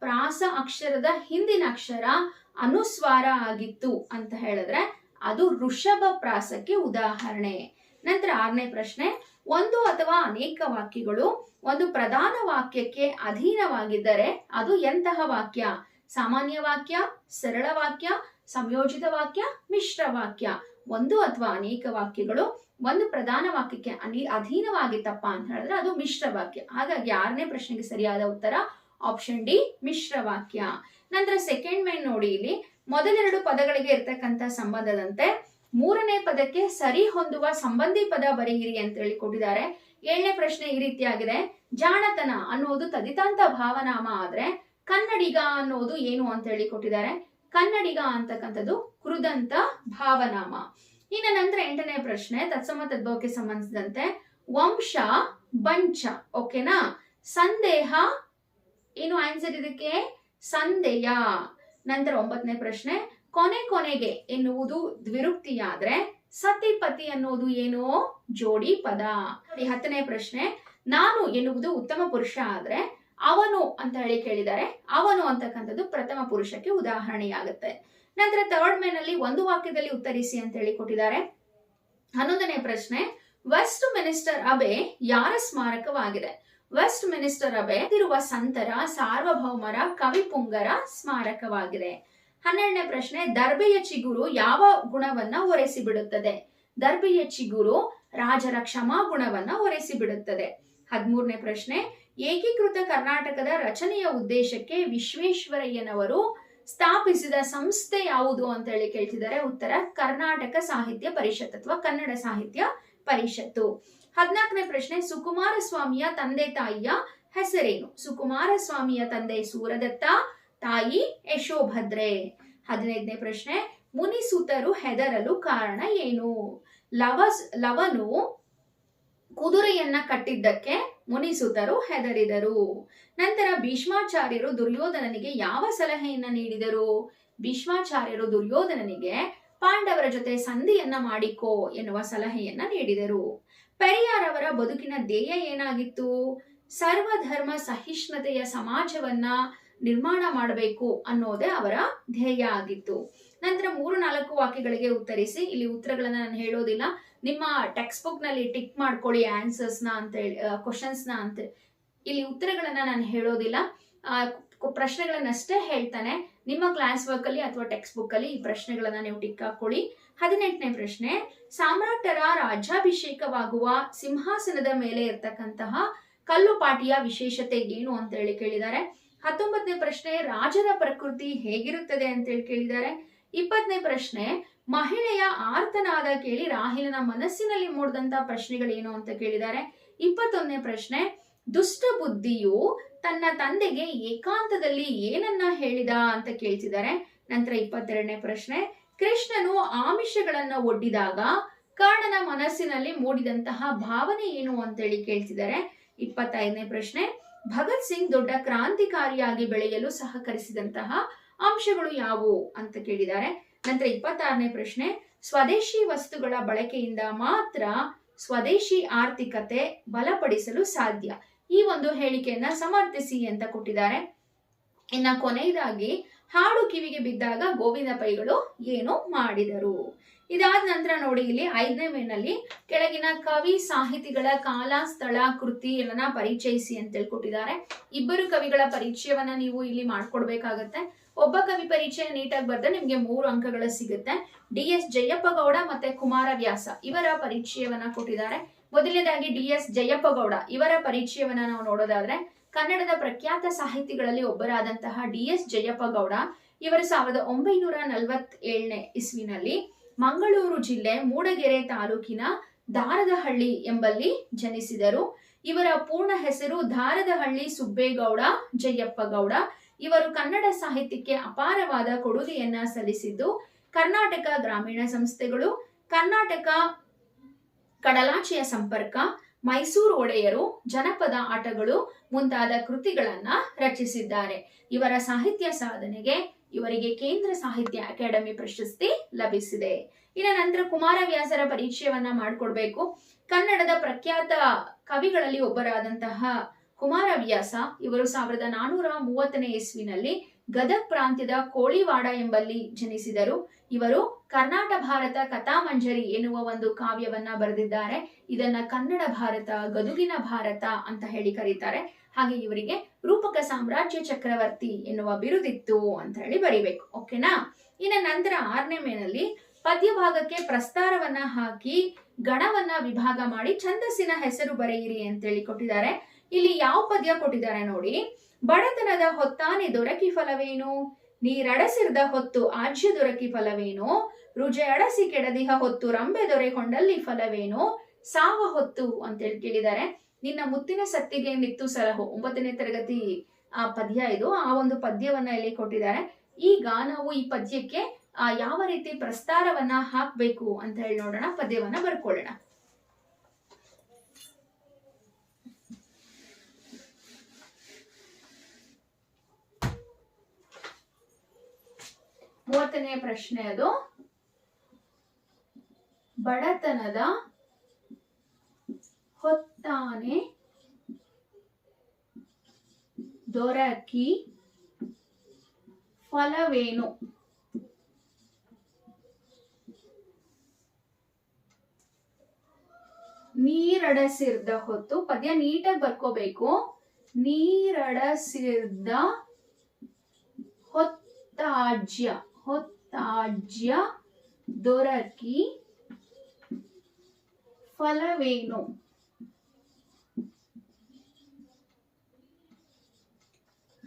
[SPEAKER 1] ಪ್ರಾಸ ಅಕ್ಷರದ ಹಿಂದಿನ ಅಕ್ಷರ ಅನುಸ್ವಾರ ಆಗಿತ್ತು ಅಂತ ಹೇಳಿದ್ರೆ ಅದು ಋಷಭ ಪ್ರಾಸಕ್ಕೆ ಉದಾಹರಣೆ ನಂತರ ಆರನೇ ಪ್ರಶ್ನೆ ಒಂದು ಅಥವಾ ಅನೇಕ ವಾಕ್ಯಗಳು ಒಂದು ಪ್ರಧಾನ ವಾಕ್ಯಕ್ಕೆ ಅಧೀನವಾಗಿದ್ದರೆ ಅದು ಎಂತಹ ವಾಕ್ಯ ಸಾಮಾನ್ಯ ವಾಕ್ಯ ಸರಳ ವಾಕ್ಯ ಸಂಯೋಜಿತ ವಾಕ್ಯ ಮಿಶ್ರ ವಾಕ್ಯ ಒಂದು ಅಥವಾ ಅನೇಕ ವಾಕ್ಯಗಳು ಒಂದು ಪ್ರಧಾನ ವಾಕ್ಯಕ್ಕೆ ಅನಿ ಅಧೀನವಾಗಿತ್ತಪ್ಪ ಅಂತ ಹೇಳಿದ್ರೆ ಅದು ಮಿಶ್ರ ವಾಕ್ಯ ಹಾಗಾಗಿ ಆರನೇ ಪ್ರಶ್ನೆಗೆ ಸರಿಯಾದ ಉತ್ತರ ಆಪ್ಷನ್ ಡಿ ಮಿಶ್ರ ವಾಕ್ಯ ನಂತರ ಸೆಕೆಂಡ್ ಮೇನ್ ನೋಡಿ ಇಲ್ಲಿ ಮೊದಲೆರಡು ಪದಗಳಿಗೆ ಇರ್ತಕ್ಕಂಥ ಸಂಬಂಧದಂತೆ ಮೂರನೇ ಪದಕ್ಕೆ ಸರಿ ಹೊಂದುವ ಸಂಬಂಧಿ ಪದ ಬರೆಯಿರಿ ಅಂತ ಹೇಳಿ ಕೊಟ್ಟಿದ್ದಾರೆ ಏಳನೇ ಪ್ರಶ್ನೆ ಈ ರೀತಿಯಾಗಿದೆ ಜಾಣತನ ಅನ್ನೋದು ತದಿತಾಂತ ಭಾವನಾಮ ಆದ್ರೆ ಕನ್ನಡಿಗ ಅನ್ನೋದು ಏನು ಅಂತ ಹೇಳಿ ಕೊಟ್ಟಿದ್ದಾರೆ ಕನ್ನಡಿಗ ಅಂತಕ್ಕಂಥದ್ದು ಕೃದಂತ ಭಾವನಾಮ ಇನ್ನ ನಂತರ ಎಂಟನೇ ಪ್ರಶ್ನೆ ತತ್ಸಮ ತದ್ಭವಕ್ಕೆ ಸಂಬಂಧಿಸಿದಂತೆ ವಂಶ ಬಂಚ ಓಕೆನಾ ಸಂದೇಹ ಏನು ಆನ್ಸರ್ ಇದಕ್ಕೆ ಸಂದೇಹ ನಂತರ ಒಂಬತ್ತನೇ ಪ್ರಶ್ನೆ ಕೊನೆ ಕೊನೆಗೆ ಎನ್ನುವುದು ದ್ವಿರುಕ್ತಿಯಾದ್ರೆ ಸತಿಪತಿ ಅನ್ನೋದು ಏನೋ ಜೋಡಿ ಪದ ಹತ್ತನೇ ಪ್ರಶ್ನೆ ನಾನು ಎನ್ನುವುದು ಉತ್ತಮ ಪುರುಷ ಆದ್ರೆ ಅವನು ಅಂತ ಹೇಳಿ ಕೇಳಿದ್ದಾರೆ ಅವನು ಅಂತಕ್ಕಂಥದ್ದು ಪ್ರಥಮ ಪುರುಷಕ್ಕೆ ಉದಾಹರಣೆಯಾಗುತ್ತೆ ನಂತರ ಥರ್ಡ್ ಅಲ್ಲಿ ಒಂದು ವಾಕ್ಯದಲ್ಲಿ ಉತ್ತರಿಸಿ ಅಂತ ಹೇಳಿ ಕೊಟ್ಟಿದ್ದಾರೆ ಹನ್ನೊಂದನೇ ಪ್ರಶ್ನೆ ವೆಸ್ಟ್ ಮಿನಿಸ್ಟರ್ ಅಬೆ ಯಾರ ಸ್ಮಾರಕವಾಗಿದೆ ವೆಸ್ಟ್ ಮಿನಿಸ್ಟರ್ ಅಬೆ ಇರುವ ಸಂತರ ಸಾರ್ವಭೌಮರ ಕವಿಪುಂಗರ ಸ್ಮಾರಕವಾಗಿದೆ ಹನ್ನೆರಡನೇ ಪ್ರಶ್ನೆ ದರ್ಬೆಯ ಚಿಗುರು ಯಾವ ಗುಣವನ್ನ ಒರೆಸಿ ಬಿಡುತ್ತದೆ ದರ್ಬೆಯ ಚಿಗುರು ರಾಜರ ಕ್ಷಮಾ ಗುಣವನ್ನ ಒರೆಸಿ ಬಿಡುತ್ತದೆ ಹದಿಮೂರನೇ ಪ್ರಶ್ನೆ ಏಕೀಕೃತ ಕರ್ನಾಟಕದ ರಚನೆಯ ಉದ್ದೇಶಕ್ಕೆ ವಿಶ್ವೇಶ್ವರಯ್ಯನವರು ಸ್ಥಾಪಿಸಿದ ಸಂಸ್ಥೆ ಯಾವುದು ಅಂತ ಹೇಳಿ ಕೇಳ್ತಿದ್ದಾರೆ ಉತ್ತರ ಕರ್ನಾಟಕ ಸಾಹಿತ್ಯ ಪರಿಷತ್ ಅಥವಾ ಕನ್ನಡ ಸಾಹಿತ್ಯ ಪರಿಷತ್ತು ಹದಿನಾಲ್ಕನೇ ಪ್ರಶ್ನೆ ಸುಕುಮಾರ ಸ್ವಾಮಿಯ ತಂದೆ ತಾಯಿಯ ಹೆಸರೇನು ಸುಕುಮಾರ ಸ್ವಾಮಿಯ ತಂದೆ ಸೂರದತ್ತ ತಾಯಿ ಯಶೋಭದ್ರೆ ಹದಿನೈದನೇ ಪ್ರಶ್ನೆ ಮುನಿಸುತರು ಹೆದರಲು ಕಾರಣ ಏನು ಲವಸ್ ಲವನು ಕುದುರೆಯನ್ನ ಕಟ್ಟಿದ್ದಕ್ಕೆ ಮುನಿಸೂತರು ಹೆದರಿದರು ನಂತರ ಭೀಷ್ಮಾಚಾರ್ಯರು ದುರ್ಯೋಧನನಿಗೆ ಯಾವ ಸಲಹೆಯನ್ನ ನೀಡಿದರು ಭೀಷ್ಮಾಚಾರ್ಯರು ದುರ್ಯೋಧನನಿಗೆ ಪಾಂಡವರ ಜೊತೆ ಸಂಧಿಯನ್ನ ಮಾಡಿಕೋ ಎನ್ನುವ ಸಲಹೆಯನ್ನ ನೀಡಿದರು ಅವರ ಬದುಕಿನ ಧ್ಯೇಯ ಏನಾಗಿತ್ತು ಸರ್ವಧರ್ಮ ಸಹಿಷ್ಣುತೆಯ ಸಮಾಜವನ್ನ ನಿರ್ಮಾಣ ಮಾಡಬೇಕು ಅನ್ನೋದೇ ಅವರ ಧ್ಯೇಯ ಆಗಿತ್ತು ನಂತರ ಮೂರು ನಾಲ್ಕು ವಾಕ್ಯಗಳಿಗೆ ಉತ್ತರಿಸಿ ಇಲ್ಲಿ ಉತ್ತರಗಳನ್ನ ನಾನು ಹೇಳೋದಿಲ್ಲ ನಿಮ್ಮ ಟೆಕ್ಸ್ಟ್ ಬುಕ್ ನಲ್ಲಿ ಟಿಕ್ ಮಾಡ್ಕೊಳ್ಳಿ ಆನ್ಸರ್ಸ್ನ ಅಂತ ಹೇಳಿ ಕ್ವಶನ್ಸ್ನ ಅಂತ ಇಲ್ಲಿ ಉತ್ತರಗಳನ್ನ ನಾನು ಹೇಳೋದಿಲ್ಲ ಪ್ರಶ್ನೆಗಳನ್ನಷ್ಟೇ ಹೇಳ್ತಾನೆ ನಿಮ್ಮ ಕ್ಲಾಸ್ ವರ್ಕ್ ಅಲ್ಲಿ ಅಥವಾ ಟೆಕ್ಸ್ಟ್ ಬುಕ್ ಅಲ್ಲಿ ಈ ಪ್ರಶ್ನೆಗಳನ್ನ ನೀವು ಟಿಕ್ ಹಾಕೊಳ್ಳಿ ಹದಿನೆಂಟನೇ ಪ್ರಶ್ನೆ ಸಾಮ್ರಾಟರ ರಾಜ್ಯಾಭಿಷೇಕವಾಗುವ ಸಿಂಹಾಸನದ ಮೇಲೆ ಇರ್ತಕ್ಕಂತಹ ಕಲ್ಲುಪಾಟಿಯ ವಿಶೇಷತೆ ಏನು ಅಂತ ಹೇಳಿ ಕೇಳಿದ್ದಾರೆ ಹತ್ತೊಂಬತ್ತನೇ ಪ್ರಶ್ನೆ ರಾಜರ ಪ್ರಕೃತಿ ಹೇಗಿರುತ್ತದೆ ಅಂತೇಳಿ ಕೇಳಿದ್ದಾರೆ ಇಪ್ಪತ್ತನೇ ಪ್ರಶ್ನೆ ಮಹಿಳೆಯ ಆರ್ತನಾದ ಕೇಳಿ ರಾಹಿಲನ ಮನಸ್ಸಿನಲ್ಲಿ ಮೂಡಿದಂತ ಪ್ರಶ್ನೆಗಳೇನು ಅಂತ ಕೇಳಿದ್ದಾರೆ ಇಪ್ಪತ್ತೊಂದನೇ ಪ್ರಶ್ನೆ ದುಷ್ಟ ಬುದ್ಧಿಯು ತನ್ನ ತಂದೆಗೆ ಏಕಾಂತದಲ್ಲಿ ಏನನ್ನ ಹೇಳಿದ ಅಂತ ಕೇಳ್ತಿದ್ದಾರೆ ನಂತರ ಇಪ್ಪತ್ತೆರಡನೇ ಪ್ರಶ್ನೆ ಕೃಷ್ಣನು ಆಮಿಷಗಳನ್ನ ಒಡ್ಡಿದಾಗ ಕರ್ಣನ ಮನಸ್ಸಿನಲ್ಲಿ ಮೂಡಿದಂತಹ ಭಾವನೆ ಏನು ಅಂತೇಳಿ ಕೇಳ್ತಿದ್ದಾರೆ ಇಪ್ಪತ್ತೈದನೇ ಪ್ರಶ್ನೆ ಭಗತ್ ಸಿಂಗ್ ದೊಡ್ಡ ಕ್ರಾಂತಿಕಾರಿಯಾಗಿ ಬೆಳೆಯಲು ಸಹಕರಿಸಿದಂತಹ ಅಂಶಗಳು ಯಾವುವು ಅಂತ ಕೇಳಿದ್ದಾರೆ ನಂತರ ಇಪ್ಪತ್ತಾರನೇ ಪ್ರಶ್ನೆ ಸ್ವದೇಶಿ ವಸ್ತುಗಳ ಬಳಕೆಯಿಂದ ಮಾತ್ರ ಸ್ವದೇಶಿ ಆರ್ಥಿಕತೆ ಬಲಪಡಿಸಲು ಸಾಧ್ಯ ಈ ಒಂದು ಹೇಳಿಕೆಯನ್ನ ಸಮರ್ಥಿಸಿ ಅಂತ ಕೊಟ್ಟಿದ್ದಾರೆ ಇನ್ನ ಕೊನೆಯದಾಗಿ ಹಾಡು ಕಿವಿಗೆ ಬಿದ್ದಾಗ ಗೋವಿಂದ ಪೈಗಳು ಏನು ಮಾಡಿದರು ಇದಾದ ನಂತರ ನೋಡಿ ಇಲ್ಲಿ ಐದನೇ ಮೇನಲ್ಲಿ ಕೆಳಗಿನ ಕವಿ ಸಾಹಿತಿಗಳ ಕಾಲ ಸ್ಥಳ ಕೃತಿ ಎಲ್ಲ ಪರಿಚಯಿಸಿ ಅಂತ ಹೇಳ್ಕೊಟ್ಟಿದ್ದಾರೆ ಇಬ್ಬರು ಕವಿಗಳ ಪರಿಚಯವನ್ನ ನೀವು ಇಲ್ಲಿ ಮಾಡ್ಕೊಡ್ಬೇಕಾಗತ್ತೆ ಒಬ್ಬ ಕವಿ ಪರಿಚಯ ನೀಟಾಗಿ ಬರ್ದೆ ನಿಮ್ಗೆ ಮೂರು ಅಂಕಗಳು ಸಿಗುತ್ತೆ ಡಿ ಎಸ್ ಜಯಪ್ಪ ಗೌಡ ಮತ್ತೆ ಕುಮಾರ ವ್ಯಾಸ ಇವರ ಪರಿಚಯವನ್ನ ಕೊಟ್ಟಿದ್ದಾರೆ ಮೊದಲನೇದಾಗಿ ಡಿ ಎಸ್ ಜಯಪ್ಪ ಗೌಡ ಇವರ ಪರಿಚಯವನ್ನ ನಾವು ನೋಡೋದಾದ್ರೆ ಕನ್ನಡದ ಪ್ರಖ್ಯಾತ ಸಾಹಿತಿಗಳಲ್ಲಿ ಒಬ್ಬರಾದಂತಹ ಡಿ ಎಸ್ ಜಯಪ್ಪ ಗೌಡ ಇವರು ಸಾವಿರದ ಒಂಬೈನೂರ ನಲ್ವತ್ತೇಳನೇ ಇಸ್ವಿನಲ್ಲಿ ಮಂಗಳೂರು ಜಿಲ್ಲೆ ಮೂಡಗೆರೆ ತಾಲೂಕಿನ ದಾರದಹಳ್ಳಿ ಎಂಬಲ್ಲಿ ಜನಿಸಿದರು ಇವರ ಪೂರ್ಣ ಹೆಸರು ದಾರದಹಳ್ಳಿ ಸುಬ್ಬೇಗೌಡ ಜಯಪ್ಪಗೌಡ ಇವರು ಕನ್ನಡ ಸಾಹಿತ್ಯಕ್ಕೆ ಅಪಾರವಾದ ಕೊಡುಗೆಯನ್ನ ಸಲ್ಲಿಸಿದ್ದು ಕರ್ನಾಟಕ ಗ್ರಾಮೀಣ ಸಂಸ್ಥೆಗಳು ಕರ್ನಾಟಕ ಕಡಲಾಚೆಯ ಸಂಪರ್ಕ ಮೈಸೂರು ಒಡೆಯರು ಜನಪದ ಆಟಗಳು ಮುಂತಾದ ಕೃತಿಗಳನ್ನ ರಚಿಸಿದ್ದಾರೆ ಇವರ ಸಾಹಿತ್ಯ ಸಾಧನೆಗೆ ಇವರಿಗೆ ಕೇಂದ್ರ ಸಾಹಿತ್ಯ ಅಕಾಡೆಮಿ ಪ್ರಶಸ್ತಿ ಲಭಿಸಿದೆ ಇನ್ನ ನಂತರ ಕುಮಾರವ್ಯಾಸರ ಪರಿಚಯವನ್ನ ಮಾಡಿಕೊಡ್ಬೇಕು ಕನ್ನಡದ ಪ್ರಖ್ಯಾತ ಕವಿಗಳಲ್ಲಿ ಒಬ್ಬರಾದಂತಹ ಕುಮಾರವ್ಯಾಸ ಇವರು ಸಾವಿರದ ನಾನೂರ ಮೂವತ್ತನೇ ಇಸ್ವಿನಲ್ಲಿ ಗದಗ್ ಪ್ರಾಂತ್ಯದ ಕೋಳಿವಾಡ ಎಂಬಲ್ಲಿ ಜನಿಸಿದರು ಇವರು ಕರ್ನಾಟಕ ಭಾರತ ಕಥಾಮಂಜರಿ ಎನ್ನುವ ಒಂದು ಕಾವ್ಯವನ್ನ ಬರೆದಿದ್ದಾರೆ ಇದನ್ನ ಕನ್ನಡ ಭಾರತ ಗದುಗಿನ ಭಾರತ ಅಂತ ಹೇಳಿ ಕರೀತಾರೆ ಹಾಗೆ ಇವರಿಗೆ ರೂಪಕ ಸಾಮ್ರಾಜ್ಯ ಚಕ್ರವರ್ತಿ ಎನ್ನುವ ಬಿರುದಿತ್ತು ಅಂತ ಹೇಳಿ ಬರೀಬೇಕು ಓಕೆನಾ ಇನ್ನು ನಂತರ ಆರನೇ ಮೇನಲ್ಲಿ ಪದ್ಯಭಾಗಕ್ಕೆ ಪ್ರಸ್ತಾರವನ್ನ ಹಾಕಿ ಗಣವನ್ನ ವಿಭಾಗ ಮಾಡಿ ಛಂದಸ್ಸಿನ ಹೆಸರು ಬರೆಯಿರಿ ಅಂತೇಳಿ ಕೊಟ್ಟಿದ್ದಾರೆ ಇಲ್ಲಿ ಯಾವ ಪದ್ಯ ಕೊಟ್ಟಿದ್ದಾರೆ ನೋಡಿ ಬಡತನದ ಹೊತ್ತಾನೆ ದೊರಕಿ ಫಲವೇನು ನೀರಡಸಿರದ ಹೊತ್ತು ಆಜ್ಯ ದೊರಕಿ ಫಲವೇನು ರುಜೆ ಅಡಸಿ ಕೆಡದಿಹ ಹೊತ್ತು ರಂಬೆ ದೊರೆ ಕೊಂಡಲ್ಲಿ ಫಲವೇನು ಸಾವ ಹೊತ್ತು ಅಂತೇಳಿ ಕೇಳಿದ್ದಾರೆ ನಿನ್ನ ಮುತ್ತಿನ ಸತ್ತಿಗೆ ಮಿತ್ತು ಸಲಹು ಒಂಬತ್ತನೇ ತರಗತಿ ಆ ಪದ್ಯ ಇದು ಆ ಒಂದು ಪದ್ಯವನ್ನ ಇಲ್ಲಿ ಕೊಟ್ಟಿದ್ದಾರೆ ಈಗ ನಾವು ಈ ಪದ್ಯಕ್ಕೆ ಆ ಯಾವ ರೀತಿ ಪ್ರಸ್ತಾರವನ್ನ ಹಾಕ್ಬೇಕು ಅಂತ ಹೇಳಿ ನೋಡೋಣ ಪದ್ಯವನ್ನ ಬರ್ಕೊಳ್ಳೋಣ ಮೂವತ್ತನೇ ಪ್ರಶ್ನೆ ಅದು ಬಡತನದ ಹೊತ್ತಾನೆ ದೊರಕಿ ಫಲವೇನು ನೀರಡಸಿರ್ದ ಹೊತ್ತು ಪದ್ಯ ನೀಟಾಗಿ ಬರ್ಕೋಬೇಕು ನೀರಡಸಿರ್ದ ಹೊತ್ತಾಜ್ಯ ಹೊತ್ತಾಜ್ಯ ದೊರಕಿ ಫಲವೇನು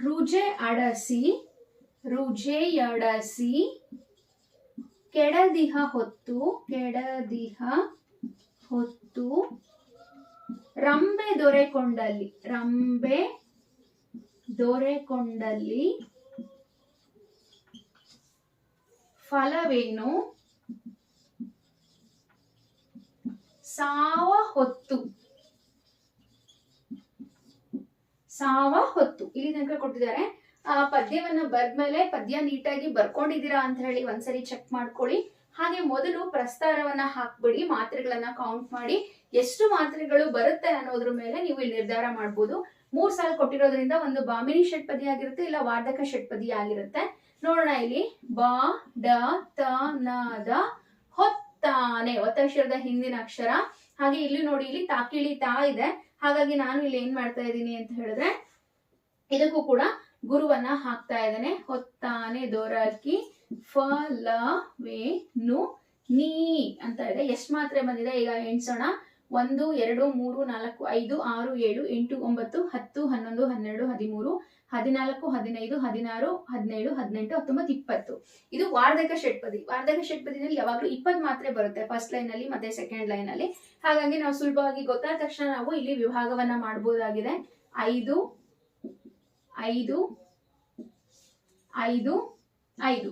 [SPEAKER 1] ರುಜೆ ಅಡಸಿ ರುಜೆಯಡಸಿ ಕೆಡದಿಹ ಹೊತ್ತು ಕೆಡದಿಹ ಹೊತ್ತು ರಂಬೆ ದೊರೆಕೊಂಡಲ್ಲಿ ರಂಬೆ ದೊರೆಕೊಂಡಲ್ಲಿ ಫಲವೇನು ಸಾವ ಹೊತ್ತು ಸಾವ ಹೊತ್ತು ಇಲ್ಲಿ ತನಕ ಕೊಟ್ಟಿದ್ದಾರೆ ಆ ಪದ್ಯವನ್ನ ಬರ್ದ್ಮೇಲೆ ಪದ್ಯ ನೀಟಾಗಿ ಬರ್ಕೊಂಡಿದ್ದೀರಾ ಅಂತ ಹೇಳಿ ಒಂದ್ಸರಿ ಚೆಕ್ ಮಾಡ್ಕೊಳ್ಳಿ ಹಾಗೆ ಮೊದಲು ಪ್ರಸ್ತಾರವನ್ನ ಹಾಕ್ಬಿಡಿ ಮಾತ್ರೆಗಳನ್ನ ಕೌಂಟ್ ಮಾಡಿ ಎಷ್ಟು ಮಾತ್ರೆಗಳು ಬರುತ್ತೆ ಅನ್ನೋದ್ರ ಮೇಲೆ ನೀವು ಇಲ್ಲಿ ನಿರ್ಧಾರ ಮಾಡ್ಬೋದು ಮೂರ್ ಸಾಲ ಕೊಟ್ಟಿರೋದ್ರಿಂದ ಒಂದು ಬಾಮಿನಿ ಷಟ್ಪದಿ ಆಗಿರುತ್ತೆ ಇಲ್ಲ ವಾರ್ಧಕ ಷಟ್ಪದಿ ಆಗಿರುತ್ತೆ ನೋಡೋಣ ಇಲ್ಲಿ ಬಾ ಡ ತ ನ ದ ಹೊತ್ತಾನೆ ಒತ್ತಕ್ಷರದ ಹಿಂದಿನ ಅಕ್ಷರ ಹಾಗೆ ಇಲ್ಲಿ ನೋಡಿ ಇಲ್ಲಿ ತಾಕಿಳಿ ತಾ ಇದೆ ಹಾಗಾಗಿ ನಾನು ಇಲ್ಲಿ ಏನ್ ಮಾಡ್ತಾ ಇದ್ದೀನಿ ಅಂತ ಹೇಳಿದ್ರೆ ಇದಕ್ಕೂ ಕೂಡ ಗುರುವನ್ನ ಹಾಕ್ತಾ ಇದ್ದೇನೆ ಹೊತ್ತಾನೆ ದೋರಾಕಿ ಫ ಲ ವೇ ನು ನೀ ಅಂತ ಇದೆ ಎಷ್ಟು ಮಾತ್ರೆ ಬಂದಿದೆ ಈಗ ಎಣಿಸೋಣ ಒಂದು ಎರಡು ಮೂರು ನಾಲ್ಕು ಐದು ಆರು ಏಳು ಎಂಟು ಒಂಬತ್ತು ಹತ್ತು ಹನ್ನೊಂದು ಹನ್ನೆರಡು ಹದಿಮೂರು ಹದಿನಾಲ್ಕು ಹದಿನೈದು ಹದಿನಾರು ಹದಿನೇಳು ಹದಿನೆಂಟು ಹತ್ತೊಂಬತ್ತು ಇಪ್ಪತ್ತು ಇದು ವಾರ್ಧಕ ಷಟ್ಪದಿ ವಾರ್ಧಕ ಷಟ್ಪದಿನಲ್ಲಿ ಯಾವಾಗಲೂ ಇಪ್ಪತ್ತು ಮಾತ್ರೆ ಬರುತ್ತೆ ಫಸ್ಟ್ ಲೈನ್ ಅಲ್ಲಿ ಮತ್ತೆ ಸೆಕೆಂಡ್ ಲೈನ್ ಅಲ್ಲಿ ಹಾಗಾಗಿ ನಾವು ಸುಲಭವಾಗಿ ಗೊತ್ತಾದ ತಕ್ಷಣ ನಾವು ಇಲ್ಲಿ ವಿಭಾಗವನ್ನ ಮಾಡಬಹುದಾಗಿದೆ ಐದು ಐದು ಐದು ಐದು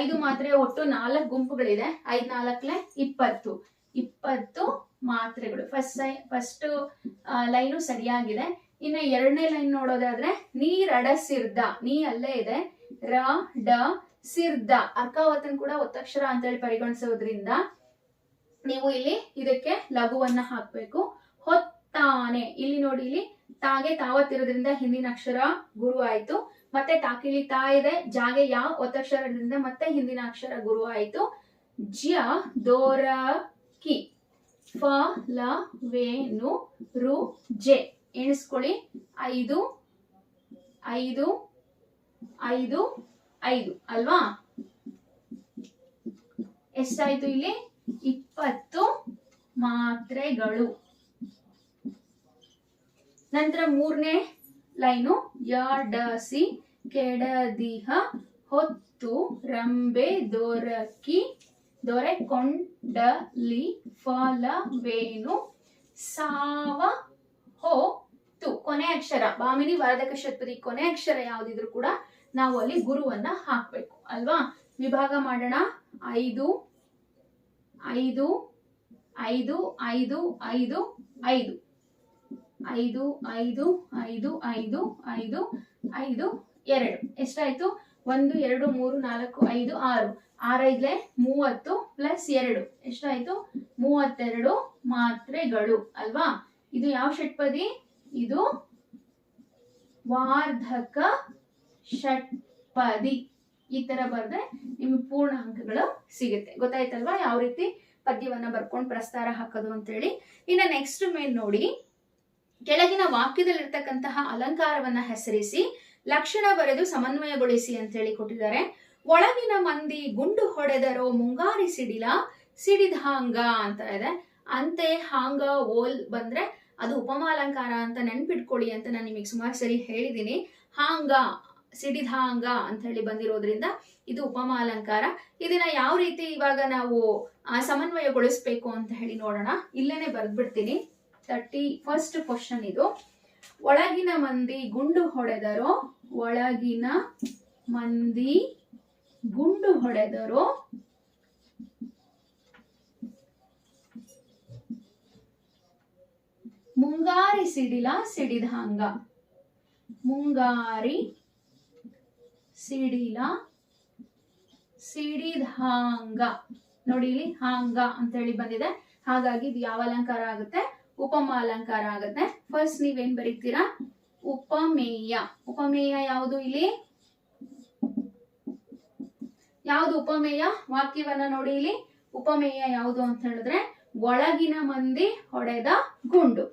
[SPEAKER 1] ಐದು ಮಾತ್ರೆ ಒಟ್ಟು ನಾಲ್ಕು ಗುಂಪುಗಳಿದೆ ಐದ್ ನಾಲ್ಕಲೆ ಇಪ್ಪತ್ತು ಇಪ್ಪತ್ತು ಮಾತ್ರೆಗಳು ಫಸ್ಟ್ ಫಸ್ಟ್ ಲೈನು ಸರಿಯಾಗಿದೆ ಇನ್ನು ಎರಡನೇ ಲೈನ್ ನೋಡೋದಾದ್ರೆ ನೀರಡ ಸಿರ್ದ ನೀ ಅಲ್ಲೇ ಇದೆ ರ ಡ ಸಿರ್ದ ಅರ್ಕಾವತನ್ ಕೂಡ ಒತ್ತಕ್ಷರ ಅಂತ ಹೇಳಿ ಪರಿಗಣಿಸೋದ್ರಿಂದ ನೀವು ಇಲ್ಲಿ ಇದಕ್ಕೆ ಲಘುವನ್ನ ಹಾಕ್ಬೇಕು ಹೊತ್ತಾನೆ ಇಲ್ಲಿ ನೋಡಿ ಇಲ್ಲಿ ತಾಗೆ ತಾವತ್ತಿರೋದ್ರಿಂದ ಹಿಂದಿನ ಅಕ್ಷರ ಗುರು ಆಯ್ತು ಮತ್ತೆ ತಾಕಿಳಿ ತಾ ಇದೆ ಜಾಗೆ ಯಾವ ಒತ್ತಕ್ಷರದಿಂದ ಮತ್ತೆ ಹಿಂದಿನ ಅಕ್ಷರ ಗುರು ಆಯ್ತು ಜ ದೋರ ಕಿ ಫ ಲ ವೇನು ರು ಜೆ ಎಣಿಸ್ಕೊಳ್ಳಿ ಐದು ಐದು ಐದು ಐದು ಅಲ್ವಾ ಎಷ್ಟಾಯ್ತು ಇಲ್ಲಿ ಇಪ್ಪತ್ತು ಮಾತ್ರೆಗಳು ನಂತರ ಮೂರನೇ ಲೈನು ಯಾಡಸಿ ಕೆಡದಿಹ ಹೊತ್ತು ರಂಬೆ ದೊರಕಿ ದೊರೆಕೊಂಡಲಿ ಫಲವೇನು ಸಾವ ಹೋ ಇತ್ತು ಕೊನೆ ಅಕ್ಷರ ಭಾಮಿನಿ ವಾರದಕ ಷಟ್ಪದಿ ಕೊನೆ ಅಕ್ಷರ ಯಾವ್ದಿದ್ರು ಕೂಡ ನಾವು ಅಲ್ಲಿ ಗುರುವನ್ನ ಹಾಕ್ಬೇಕು ಅಲ್ವಾ ವಿಭಾಗ ಮಾಡೋಣ ಐದು ಐದು ಐದು ಐದು ಐದು ಐದು ಐದು ಐದು ಐದು ಐದು ಐದು ಐದು ಎರಡು ಎಷ್ಟಾಯ್ತು ಒಂದು ಎರಡು ಮೂರು ನಾಲ್ಕು ಐದು ಆರು ಆರೈದ್ಲೆ ಮೂವತ್ತು ಪ್ಲಸ್ ಎರಡು ಎಷ್ಟಾಯ್ತು ಮೂವತ್ತೆರಡು ಮಾತ್ರೆಗಳು ಅಲ್ವಾ ಇದು ಯಾವ ಷಟ್ಪದಿ ಇದು ವಾರ್ಧಕ ಷಟ್ಪದಿ ಈ ತರ ಬರೆದ್ರೆ ನಿಮ್ಗೆ ಪೂರ್ಣ ಅಂಕಗಳು ಸಿಗುತ್ತೆ ಗೊತ್ತಾಯ್ತಲ್ವಾ ಯಾವ ರೀತಿ ಪದ್ಯವನ್ನ ಬರ್ಕೊಂಡು ಪ್ರಸ್ತಾರ ಹಾಕೋದು ಅಂತೇಳಿ ಇನ್ನು ನೆಕ್ಸ್ಟ್ ಮೇನ್ ನೋಡಿ ಕೆಳಗಿನ ವಾಕ್ಯದಲ್ಲಿರ್ತಕ್ಕಂತಹ ಅಲಂಕಾರವನ್ನ ಹೆಸರಿಸಿ ಲಕ್ಷಣ ಬರೆದು ಸಮನ್ವಯಗೊಳಿಸಿ ಅಂತ ಹೇಳಿ ಕೊಟ್ಟಿದ್ದಾರೆ ಒಳಗಿನ ಮಂದಿ ಗುಂಡು ಹೊಡೆದರೋ ಮುಂಗಾರಿ ಸಿಡಿಲ ಸಿಡಿದ ಅಂತ ಇದೆ ಅಂತೆ ಹಾಂಗ ಓಲ್ ಬಂದ್ರೆ ಅದು ಉಪಮಾಲಂಕಾರ ಅಲಂಕಾರ ಅಂತ ನೆನ್ಪಿಟ್ಕೊಳ್ಳಿ ಅಂತ ನಾನು ನಿಮಗೆ ಸುಮಾರು ಸರಿ ಹೇಳಿದ್ದೀನಿ ಹಾಂಗ ಹಾಂಗ ಅಂತ ಹೇಳಿ ಬಂದಿರೋದ್ರಿಂದ ಇದು ಉಪಮಾಲಂಕಾರ ಅಲಂಕಾರ ಇದನ್ನ ಯಾವ ರೀತಿ ಇವಾಗ ನಾವು ಸಮನ್ವಯಗೊಳಿಸ್ಬೇಕು ಅಂತ ಹೇಳಿ ನೋಡೋಣ ಇಲ್ಲೇನೆ ಬರ್ದ್ಬಿಡ್ತೀನಿ ತರ್ಟಿ ಫಸ್ಟ್ ಕ್ವಶನ್ ಇದು ಒಳಗಿನ ಮಂದಿ ಗುಂಡು ಹೊಡೆದರು ಒಳಗಿನ ಮಂದಿ ಗುಂಡು ಹೊಡೆದರು ಮುಂಗಾರಿ ಸಿಡಿಲ ಸಿಡಿದ ಮುಂಗಾರಿ ಸಿಡಿಲ ಸಿಡಿದ ನೋಡಿ ಇಲ್ಲಿ ಹಾಂಗ ಅಂತ ಹೇಳಿ ಬಂದಿದೆ ಹಾಗಾಗಿ ಇದು ಯಾವ ಅಲಂಕಾರ ಆಗುತ್ತೆ ಉಪಮ ಅಲಂಕಾರ ಆಗುತ್ತೆ ಫಸ್ಟ್ ನೀವೇನ್ ಬರೀತೀರಾ ಉಪಮೇಯ ಉಪಮೇಯ ಯಾವುದು ಇಲ್ಲಿ ಯಾವುದು ಉಪಮೇಯ ವಾಕ್ಯವನ್ನ ನೋಡಿ ಇಲ್ಲಿ ಉಪಮೇಯ ಯಾವುದು ಅಂತ ಹೇಳಿದ್ರೆ ಒಳಗಿನ ಮಂದಿ ಹೊಡೆದ ಗುಂಡು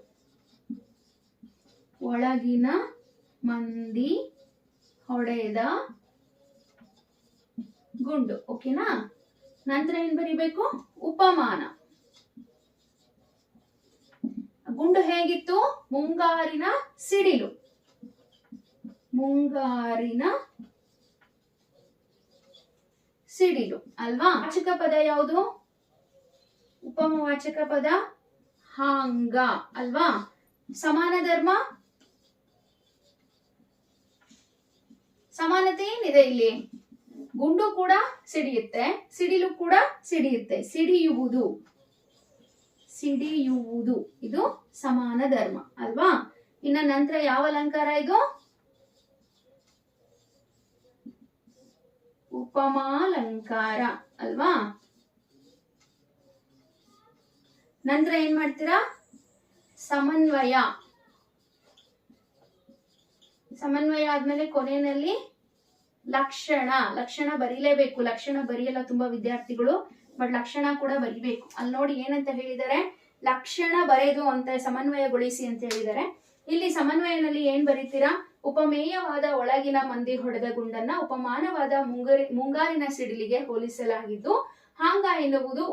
[SPEAKER 1] ಒಳಗಿನ ಮಂದಿ ಹೊಡೆದ ಗುಂಡು ಓಕೆನಾ ನಂತರ ಏನ್ ಬರಿಬೇಕು ಉಪಮಾನ ಗುಂಡು ಹೇಗಿತ್ತು ಮುಂಗಾರಿನ ಸಿಡಿಲು ಮುಂಗಾರಿನ ಸಿಡಿಲು ಅಲ್ವಾ ವಾಚಕ ಪದ ಯಾವುದು ಉಪಮವಾಚಕ ಪದ ಹಾಂಗ ಅಲ್ವಾ ಸಮಾನ ಧರ್ಮ ಸಮಾನತೆ ಏನಿದೆ ಇಲ್ಲಿ ಗುಂಡು ಕೂಡ ಸಿಡಿಯುತ್ತೆ ಸಿಡಿಲು ಕೂಡ ಸಿಡಿಯುತ್ತೆ ಸಿಡಿಯುವುದು ಸಿಡಿಯುವುದು ಇದು ಸಮಾನ ಧರ್ಮ ಅಲ್ವಾ ಇನ್ನ ನಂತರ ಯಾವ ಅಲಂಕಾರ ಇದು ಉಪಮಾಲಂಕಾರ ಅಲ್ವಾ ನಂತರ ಏನ್ ಮಾಡ್ತೀರಾ ಸಮನ್ವಯ ಸಮನ್ವಯ ಆದ್ಮೇಲೆ ಕೊನೆಯಲ್ಲಿ ಲಕ್ಷಣ ಲಕ್ಷಣ ಬರೀಲೇಬೇಕು ಲಕ್ಷಣ ಬರಿಯಲ್ಲ ತುಂಬಾ ವಿದ್ಯಾರ್ಥಿಗಳು ಬಟ್ ಲಕ್ಷಣ ಕೂಡ ಬರಿಬೇಕು ಅಲ್ಲಿ ನೋಡಿ ಏನಂತ ಹೇಳಿದರೆ ಲಕ್ಷಣ ಬರೆದು ಅಂತ ಸಮನ್ವಯಗೊಳಿಸಿ ಅಂತ ಹೇಳಿದರೆ ಇಲ್ಲಿ ಸಮನ್ವಯನಲ್ಲಿ ಏನ್ ಬರೀತೀರಾ ಉಪಮೇಯವಾದ ಒಳಗಿನ ಮಂದಿ ಹೊಡೆದ ಗುಂಡನ್ನ ಉಪಮಾನವಾದ ಮುಂಗರಿ ಮುಂಗಾರಿನ ಸಿಡಿಲಿಗೆ ಹೋಲಿಸಲಾಗಿದ್ದು ಹಾಂಗ ಎನ್ನುವುದು